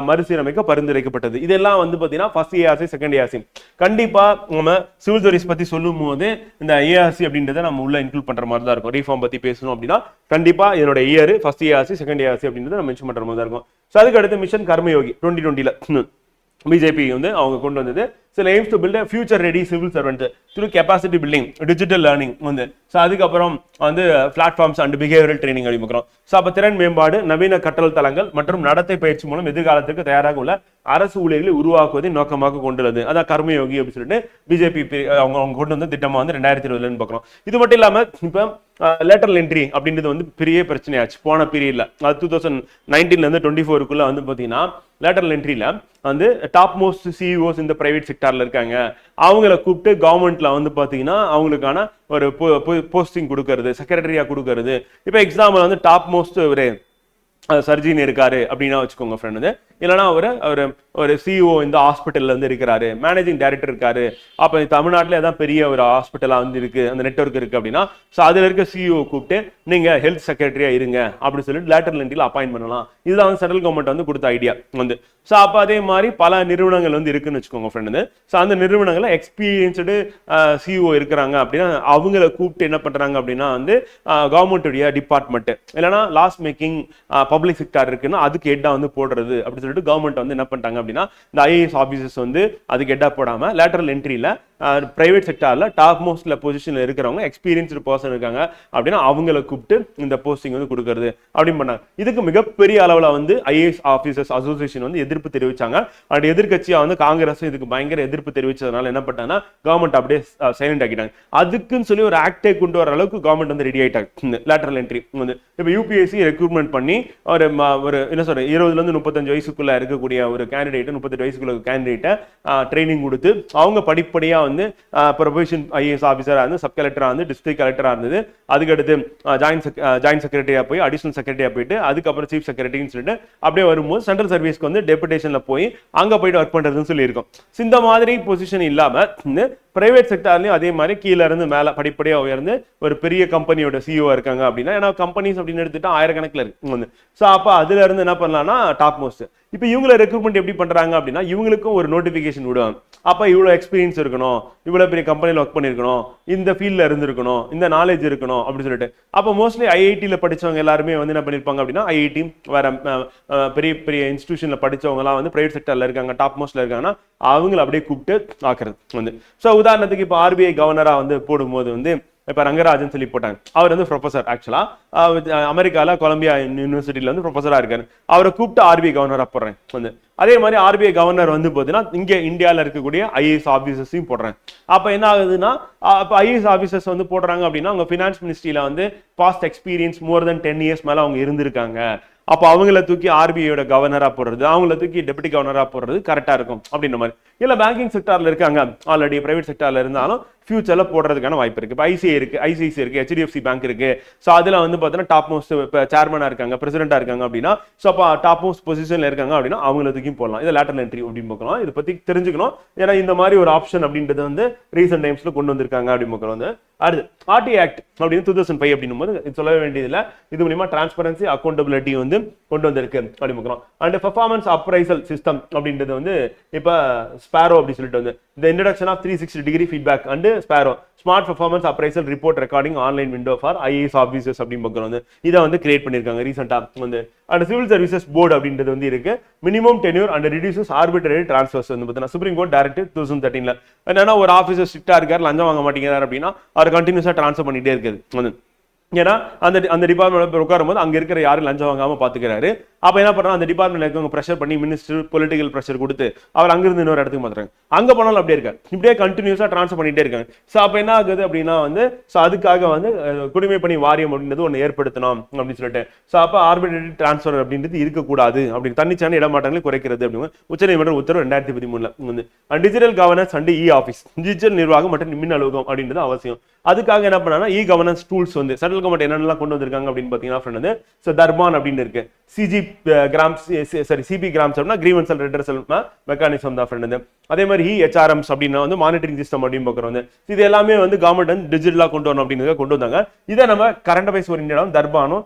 மறுசீரமைக்க பரிந்துரைக்கப்பட்டது. இதெல்லாம் வந்து பார்த்தீங்கன்னா ஃபர்ஸ்ட் ஏஆர்சி செகண்ட் ஏஆர்சி கண்டிப்பாக நம்ம சிவில் சர்வீஸ் பற்றி சொல்லும் போது இந்த ஏஆர்சி அப்படின்றத நம்ம உள்ள இன்க்ளூட் பண்ணுற மாதிரி தான் இருக்கும். ரீஃபார்ம் பற்றி பேசணும் அப்படின்னா கண்டிப்பாக இதனோட year first ARC second ARC அப்படின்றத நம்ம மென்ஷன் பண்ணுற மாதிரி தான் இருக்கும். ஸோ அதுக்கு அடுத்து மிஷன் கர்மயோகி டுவெண்ட்டி டுவெண்ட்டியில் பிஜேபி வந்து அவங்க கொண்டு வந்தது சில aims to build future ready civil servant through capacity building digital learning வந்து. ஸோ அதுக்கப்புறம் வந்து பிளாட்ஃபார்ம்ஸ் அண்ட் பிஹேவியல் ட்ரைனிங் அறிமுக்கிறோம் ஸோ அப்போ திறன் மேம்பாடு நவீன கற்றல் தளங்கள் மற்றும் நடத்தை பயிற்சி மூலம் எதிர்காலத்திற்கு தயாராக உள்ள அரசு ஊழியர்களை உருவாக்குவதை நோக்கமாக கொண்டுள்ளது. அதான் கர்மயோகி அப்படின்னு சொல்லிட்டு பிஜேபி அவங்க அவங்க கொண்டு வந்த திட்டமா வந்து ரெண்டாயிரத்தி இருபதுலன்னு பார்க்குறோம். இது மட்டும் இல்லாம இப்போ லேட்டரல் என்ட்ரி அப்படின்றது வந்து பெரிய பிரச்சனையாச்சு. போன பீரியட்ல அது டூ தௌசண்ட் நைன்டீன்ல இருந்து டுவெண்ட்டி ஃபோருக்குள்ளே வந்து பார்த்தீங்கன்னா லேட்டரல் என்ட்ரியில் வந்து டாப் மோஸ்ட் சிஇஓஸ் இந்த பிரைவேட் செக்டார்ல இருக்காங்க. அவங்கள கூப்பிட்டு கவர்மெண்ட்ல வந்து பார்த்தீங்கன்னா அவங்களுக்கான ஒரு போஸ்டிங் கொடுக்கறது செக்ரட்டரியா கொடுக்கறது. இப்போ எக்ஸாம்பிள் வந்து டாப் மோஸ்ட் ஒரு சர்ஜின் இருக்காரு அப்படின்னா வச்சுக்கோங்க ஃப்ரெண்டு இல்லைனா இல்லைன்னா அவர் ஒரு ஒரு சிஇஓ இந்த ஹாஸ்பிட்டல்ல இருந்து இருக்கிறாரு. மேனேஜிங் டைரக்டர் இருக்காரு. அப்போ தமிழ்நாட்டில் எதாவது பெரிய ஒரு ஹாஸ்பிட்டலாக வந்து இருக்கு அந்த நெட்வொர்க் இருக்கு அப்படின்னா ஸோ அதில் இருக்க சிஇஓ கூப்பிட்டு நீங்கள் ஹெல்த் செக்ரட்டரியா இருங்க அப்படின்னு சொல்லிட்டு லேட்டர் என்ட்ரியில் அப்பாயின் பண்ணலாம். இதுதான் வந்து சென்ட்ரல் கவர்மெண்ட் வந்து கொடுத்த ஐடியா வந்து. ஸோ அப்போ அதே மாதிரி பல நிறுவனங்கள் வந்து இருக்குன்னு வச்சுக்கோங்க ஃப்ரெண்டு வந்து ஸோ அந்த நிறுவனங்களில் எக்ஸ்பீரியன்ஸ்டு சிஇஓ இருக்கிறாங்க அப்படின்னா அவங்கள கூப்பிட்டு என்ன பண்ணுறாங்க அப்படின்னா வந்து கவர்மெண்ட்டுடைய டிபார்ட்மெண்ட்டு இல்லைன்னா லாஸ் மேக்கிங் பப்ளிக் செக்டார் இருக்குன்னா அதுக்கு ஹெட்டாக வந்து போடுறது அப்படின்னு சொல்லிட்டு கவர்மெண்ட் வந்து என்ன பண்ணிட்டாங்க அப்படின்னா இந்த ஐஏஎஸ் ஆஃபீஸர்ஸ் வந்து அதுக்கு எட்டா போடாம லேட்டரல் என்ட்ரியில் ப்ரைவேட் செக்டாரில் டாப் மோஸ்ட்டில் பொசிஷனில் இருக்கிறவங்க எக்ஸ்பீரியன்ஸ்டு பர்சன் இருக்காங்க. அப்படின்னா அவங்கள கூப்பிட்டு இந்த போஸ்டிங் வந்து கொடுக்கறது அப்படின்னு பண்ணாங்க. இதுக்கு மிகப்பெரிய அளவில் வந்து ஐஏஎஸ் ஆஃபீஸர்ஸ் அசோசியேஷன் வந்து எதிர்ப்பு தெரிவித்தாங்க அண்ட் எதிர்கட்சியாக வந்து காங்கிரஸ் இதுக்கு பயங்கர எதிர்ப்பு தெரிவித்ததுனால என்ன பண்ணாங்கன்னா கவர்மெண்ட் அப்படியே சைலண்ட் ஆக்கிட்டாங்க. அதுக்குன்னு சொல்லி ஒரு ஆக்டே கொண்டு வர அளவுக்கு கவர்மெண்ட் வந்து ரெடி ஆயிட்டாங்க. லேட்டரல் என்ட்ரி வந்து. இப்போ யூபிஎஸ்சி ரெக்ரூட்மெண்ட் பண்ணி ஒரு ஒரு என்ன சொல்ற இருபதுலேருந்து முப்பத்தஞ்சு வயசுக்குள்ளே இருக்கக்கூடிய ஒரு கேண்டிடேட்டு முப்பத்தெட்டு வயசுக்குள்ள கேண்டிடேட்டை ட்ரைனிங் கொடுத்து அவங்க படிப்படியாக வந்து ப்ரொபேஷன் ஐஏஎஸ் ஆஃபீஸராக இருந்து சப் கலெக்டராக இருந்து டிஸ்ட்ரிக்ட் கலெக்டராக இருந்தது. அதுக்கடுத்து ஜாயின்ட் ஜாயின்ட் செக்ரட்டரியாக போய் அடிஷனல் செக்ரட்டரியாக போயிட்டு அதுக்கப்புறம் சீஃப் செக்ரட்டரின்னு சொல்லிட்டு அப்படியே வரும்போது சென்ட்ரல் சர்வீஸ்க்கு வந்து டெபுடேஷன்ல போய் அங்கே போயிட்டு ஒர்க் பண்றதுன்னு சொல்லியிருக்கோம். இந்த மாதிரி பொசிஷன் இல்லாம பிரைவேட் செக்டார்லயும் அதே மாதிரி கீழே இருந்து மேலே படிப்படியாக உயர்ந்து ஒரு பெரிய கம்பெனியோட சிஇஓ இருக்காங்க அப்படின்னா ஏன்னா கம்பெனிஸ் அப்படின்னு எடுத்துட்டா ஆயிரக்கணக்கில் இருக்கு வந்து. ஸோ அப்போ அதுல இருந்து என்ன பண்ணலாம்னா டாப் மோஸ்ட் இப்போ இவங்கள ரெக்ரூட்மெண்ட் எப்படி பண்றாங்க அப்படின்னா இவங்களுக்கும் ஒரு நோட்டிஃபிகேஷன் விடுவாங்க. அப்போ இவ்வளோ எக்ஸ்பீரியன்ஸ் இருக்கணும் இவ்வளோ பெரிய கம்பெனியில் ஒர்க் பண்ணியிருக்கணும் இந்த ஃபீல்டில் இருந்திருக்கணும் இந்த நாலேஜ் இருக்கணும் அப்படின்னு சொல்லிட்டு. அப்போ மோஸ்ட்லி ஐஐடியில் படிச்சவங்க எல்லாருமே வந்து என்ன பண்ணியிருப்பாங்க அப்படின்னா ஐஐடி வேற பெரிய பெரிய இன்ஸ்டியூஷனில் படித்தவங்கலாம் வந்து ப்ரைவேட் செக்டரில் இருக்காங்க டாப் மோஸ்ட்டில் இருக்காங்கன்னா அவங்கள அப்படியே கூப்பிட்டு ஆக்குறது வந்து. ஸோ உதாரணத்துக்கு இப்போ ஆர்பிஐ கவர்னராக வந்து போடும்போது வந்து இப்போ ரங்கராஜன் சொல்லி போட்டாங்க. அவர் வந்து ப்ரொஃபசர் ஆக்சுவலாக அமெரிக்காவில் கொலம்பியா யூனிவர்சிட்டியில் வந்து ப்ரொஃபஸராக இருக்காரு. அவரை கூப்பிட்டு ஆர்பிஐ கவர்னராக போடுறேன் வந்து. அதே மாதிரி ஆர்பிஐ கவர்னர் வந்து பார்த்தீங்கன்னா இங்கே இந்தியாவில் இருக்கக்கூடிய ஐஏஎஸ் ஆஃபீஸர்ஸையும் போடுறேன். அப்போ என்ன ஆகுதுன்னா அப்போ ஐஏஎஸ் ஆஃபீஸர்ஸ் வந்து போடுறாங்க அப்படின்னா அவங்க ஃபினான்ஸ் மினிஸ்ட்ரியில் வந்து past experience more than ten years மேலே அவங்க இருந்திருக்காங்க. அப்போ அவங்கள தூக்கி ஆர்பிஐயோட கவர்னராக போடுறது அவங்கள தூக்கி டெபுட்டி கவர்னராக போடுறது கரெக்டாக இருக்கும் அப்படின்ற மாதிரி. இல்லை பேங்கிங் செக்டாரில் இருக்காங்க ஆல்ரெடி பிரைவேட் செக்டாரில் இருந்தாலும் ஃபியூச்சரில் போடுறதுக்கான வாய்ப்பு இருக்குது இப்போ ஐசிஐ இருக்குது ஐசிஐசி இருக்குது ஹெச்டிஎஃப்சி பேங்க் இருக்குது ஸோ அதில் வந்து பார்த்தீங்கன்னா டாப் மோஸ்ட் இப்போ சேர்மனாக இருக்காங்க பிரசிடென்டா இருக்காங்க அப்படின்னா ஸோ அப்போ டாப் மோஸ்ட் பொசிஷனில் இருக்காங்க அப்படின்னா அவங்கள தூக்கி போடலாம். இது லேட்டர் என்ட்ரி அப்படின்னு பார்க்கலாம். இதை பற்றி தெரிஞ்சுக்கணும். ஏன்னா இந்த மாதிரி ஒரு ஆப்ஷன் அப்படின்றது வந்து ரீசெண்ட் டைம்ஸில் கொண்டு வந்திருக்காங்க அப்படின்னு பார்க்கலாம். வந்து அடுத்து ஆர்டி ஆக்ட் அப்படின்னு டூ தௌசண்ட் ஃபைவ் அப்படின்னும் போது இது சொல்ல வேண்டியதில்லை. இது மூலியமா டிரான்ஸ்பரன்சி அக்கௌண்டபிலிட்டி வந்து கொண்டு வந்திருக்கு அப்படின்னு பார்க்குறோம் அண்ட் பர்ஃபார்மன்ஸ் அப்ரைசல் சிஸ்டம் அப்படின்றது வந்து இப்போ ஸ்பேரோ அப்படின்னு சொல்லிட்டு வந்து இந்த introduction of three sixty degree feedback and sparrow smart performance appraisal report recording online window for IAS officers அப்படின்னு பக்கம் வந்து இதை வந்து கிரியேட் பண்ணியிருக்காங்க ரீசெண்டாக வந்து அண்ட் சிவில் சர்வீசஸ் போர்டு அப்படின்றது வந்து இருக்கு. Minimum tenure and reduces arbitrary transfers வந்து பார்த்தீங்கன்னா Supreme Court directive two thousand தேர்ட்டின்ல என்னன்னா ஒரு ஆஃபீஸர் ஸ்ட்ரிக்டாக இருக்கார் லஞ்சம் வாங்க மாட்டேங்கிறார் அப்படின்னா அவர் கண்டினியூஸாக ட்ரான்ஸ்ஃபர் பண்ணிட்டே இருக்குது வந்து ஏன்னா அந்த அந்த டிபார்ட்மெண்ட் உட்காரும் போது அங்க இருக்கிற யாரும் லஞ்சம் வாங்காம பாத்துக்கிறாரு. அப்போ என்ன பண்றோம் அந்த டிபார்ட்மெண்ட் இருக்கவங்க ப்ரெஷர் பண்ணி மினிஸ்டர் பொலிட்டிக்கல் ப்ரெஷர் கொடுத்து அவர் அங்கிருந்து இன்னொரு இடத்துக்கு மாற்றுறாங்க அங்கே போனாலும் அப்படியே இருக்காரு இப்படியே கண்டினியூஸாக ட்ரான்ஸ்ஃபர் பண்ணிட்டே இருக்காங்க. ஸோ அப்போ என்ன ஆகுது அப்படின்னா வந்து ஸோ அதுக்காக வந்து குடிமை பணி வாரியம் அப்படின்றது ஒன்று ஏற்படுத்தணும் அப்படின்னு சொல்லிட்டு. ஸோ அப்போ ஆர்பிட்ரரி டிரான்ஸ்ஃபர் அப்படின்றது இருக்கக்கூடாது. அப்படின்னு தன்னிச்சான இடமாற்றங்களை குறைக்கிறது அப்படின்னு உச்சநீதிமன்ற உத்தரவு ரெண்டாயிரத்தி பதிமூணுல வந்து. Digital governance and e office digital நிர்வாகம் மற்றும் மின் அலுவலகம் அப்படின்றது அவசியம். அதுக்காக என்ன பண்ணா இ கவர்னன்ஸ் டூல்ஸ் வந்து சென்ட்ரல் கவர்மெண்ட் என்னென்னலாம் கொண்டு வந்திருக்காங்க அப்படின்னு பார்த்தீங்கன்னா ஃப்ரெண்ட் வந்து ஸோ தர்பான் அப்படின்னு இருக்கு. CG grams sorry CP grams அப்படின்னா கிரீவன்சல் ரெட்ரஸல் மெக்கானிசம் தான் ஃப்ரெண்ட் வந்து. அதே மாதிரி ஹெச்ஆர்எம்ஸ் அப்படின்னா வந்து மானிட்டரிங் சிஸ்டம் அப்படின்னு பார்க்குறோம் வந்து. இது எல்லாமே வந்து கவர்மெண்ட் வந்து டிஜிட்டலாக கொண்டு வரணும் அப்படின்னு கொண்டு வந்தாங்க. இதை நம்ம கரண்ட் அஃபேர்ஸ் இந்தியாவும் தர்பானும்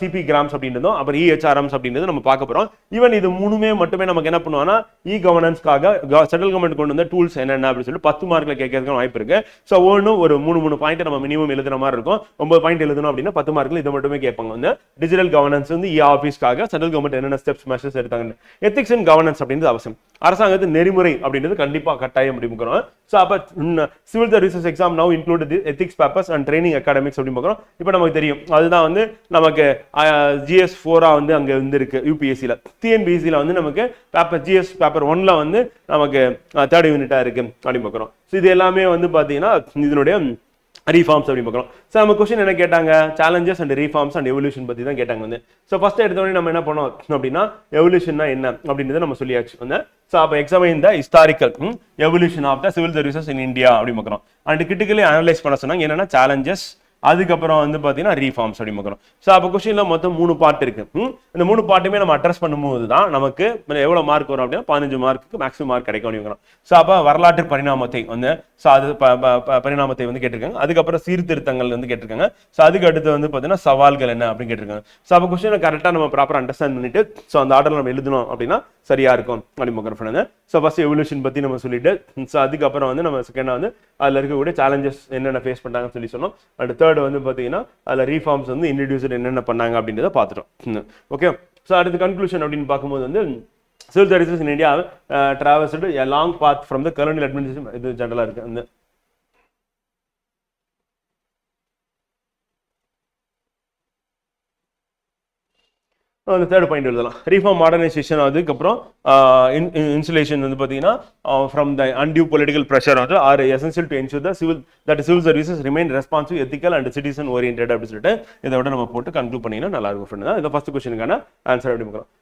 சிபி கிராம்ஸ் அப்படின்றதும் அப்புறம் இஹெச்ஆர்எம்ஸ் அப்படின்றது நம்ம பார்க்க போகிறோம் ஈவன் இது மூணுமே மட்டுமே நமக்கு என்ன பண்ணுவாங்கன்னா இ கவர்னன்ஸ்க்காக சென்ட்ரல் கவர்மெண்ட் கொண்டு வந்த டூல்ஸ் என்னென்ன அப்படின்னு சொல்லிட்டு பத்து மார்க்கில் கேட்கறதுக்கு வாய்ப்பு இருக்கு. ஸோ ஒன்றும் ஒரு மூணு மூணு பாயிண்ட் நம்ம மினிமம் எழுதுற மாதிரி இருக்கும். ஒன்பது பாயிண்ட் எழுதணும் அப்படின்னா பத்து மார்க்கில் இதை மட்டுமே கேட்பாங்க. வந்து டிஜிட்டல் கவர்னன்ஸ் வந்து இ ஆஃபீஸ்க்காக சென்ட்ரல் கவர்மெண்ட் என்னென்ன ஸ்டெப்ஸ் மெஷர்ஸ் எடுத்தாங்க எத்திக்ஸ் அண்ட் கவர்னன்ஸ் அப்படின்றது அவசியம். அரசாங்கத்து நெறிமுறை அப்படின்றது கண்டிப்பாக கட்டாயம் அப்படி பார்க்குறோம். ஸோ அப்போ civil services exam now include ethics papers and training academics அப்படின்னு பார்க்குறோம். இப்போ நமக்கு தெரியும். அதுதான் வந்து நமக்கு ஜிஎஸ் ஃபோராக வந்து அங்கே வந்து இருக்கு யூபிஎஸ்சியில் டிஎன்பிஎஸ்சியில் வந்து நமக்கு பேப்பர் ஜிஎஸ் பேப்பர் ஒன்ல வந்து நமக்கு தேர்ட் யூனிட்டாக இருக்கு அப்படின்னு பார்க்குறோம். ஸோ இது எல்லாமே வந்து பார்த்தீங்கன்னா இதனுடைய ரீஃபார்ம்ஸ் அப்படி பார்க்குறோம். ஸோ நம்ம கொஸ்டின் என்ன கேட்டாங்க? Challenges and reforms and evolution பற்றி தான் கேட்டாங்க வந்து. ஸோ ஃபஸ்ட் எடுத்தோடனே நம்ம என்ன பண்ணோம்? அப்படின்னா எவல்யூஷன்னா என்ன? அப்படின்றத நம்ம சொல்லியாச்சு வந்து. ஸோ அப்போ examine the historical evolution of the civil services in India அப்படி பார்க்குறோம். அண்ட் கிரிட்டிக்கலி அனலைஸ் பண்ண சொன்னாங்க. என்னன்னா சேலஞ்சஸ் அதுக்கப்புறம் வந்து பார்த்தீங்கன்னா ரீஃபார்ம்ஸ் அப்படி பார்க்குறோம் ஸோ அப்போ கொஸ்டின்ல மொத்தம் மூணு பார்ட் இருக்கு. இந்த மூணு பார்ட்டுமே நம்ம அட்ரஸ் பண்ணும்போது தான் நமக்கு எவ்வளோ மார்க் வரும் அப்படின்னா பதினஞ்சு மார்க்குக்கு மேக்ஸிமம் மார்க் கிடைக்கும் அப்படிங்கிறோம் ஸோ அப்போ வரலாற்று பரிணாமத்தை வந்து ஸோ அது ப- ப- ப- பரிணாமத்தை வந்து கேட்டிருக்காங்க. அதுக்கப்புறம் சீர்திருத்தங்கள் வந்து கேட்டிருக்காங்க. ஸோ அதுக்கு அடுத்து வந்து பார்த்தீங்கன்னா சவால்கள் என்ன அப்படின்னு கேட்டிருக்காங்க. ஸோ அப்போ கொஸ்டினை கரெக்டாக நம்ம ப்ராப்பர் அண்டர்ஸ்டாண்ட் பண்ணிட்டு ஸோ அந்த ஆர்டர் நம்ம எழுதணும் அப்படின்னா சரியா இருக்கும் அப்படின்னு பார்க்குற ஃப்ரெண்ட் ஸோ ஃபர்ஸ்ட் எவல்யூஷன் பற்றி நம்ம சொல்லிட்டு ஸோ அதுக்கப்புறம் வந்து நம்ம செகண்டாக வந்து அதில் இருக்கக்கூடிய சேலஞ்சஸ் என்னென்ன ஃபேஸ் பண்ணாங்கன்னு சொல்லி சொன்னோம் அண்ட் தேர்ட் வந்து பார்த்தீங்கன்னா அதில் ரீஃபார்ம்ஸ் வந்து இன்ட்ரடியூஸ் என்னென்ன பண்ணாங்க அப்படின்றத பார்த்துட்டோம். ஓகே ஸோ அடுத்து கன்க்ளூஷன் அப்படின்னு பார்க்கும்போது வந்து civil services in India travels long path from the colonial administration இது ஜென்ரலாக இருக்குது அந்த அந்த தேர்ட் பாயிண்ட் எழுதலாம். ரீஃபார்ம் மாடர்னைசேஷன் அதுக்கப்புறம் இன்சுலேஷன் வந்து பார்த்தீங்கன்னா from the undue political pressure வந்து are essential to ensure the civil that civil services remain responsive ethical and citizen orient அப்படின்னு சொல்லிட்டு இதை விட நம்ம போட்டு கன்க்ளூட் பண்ணிங்கன்னா நல்லா இருக்கும் ஃப்ரெண்ட் தான் இதை ஃபஸ்ட் கொஸ்டினுக்கான ஆன்சர் அப்படி பார்க்கலாம்.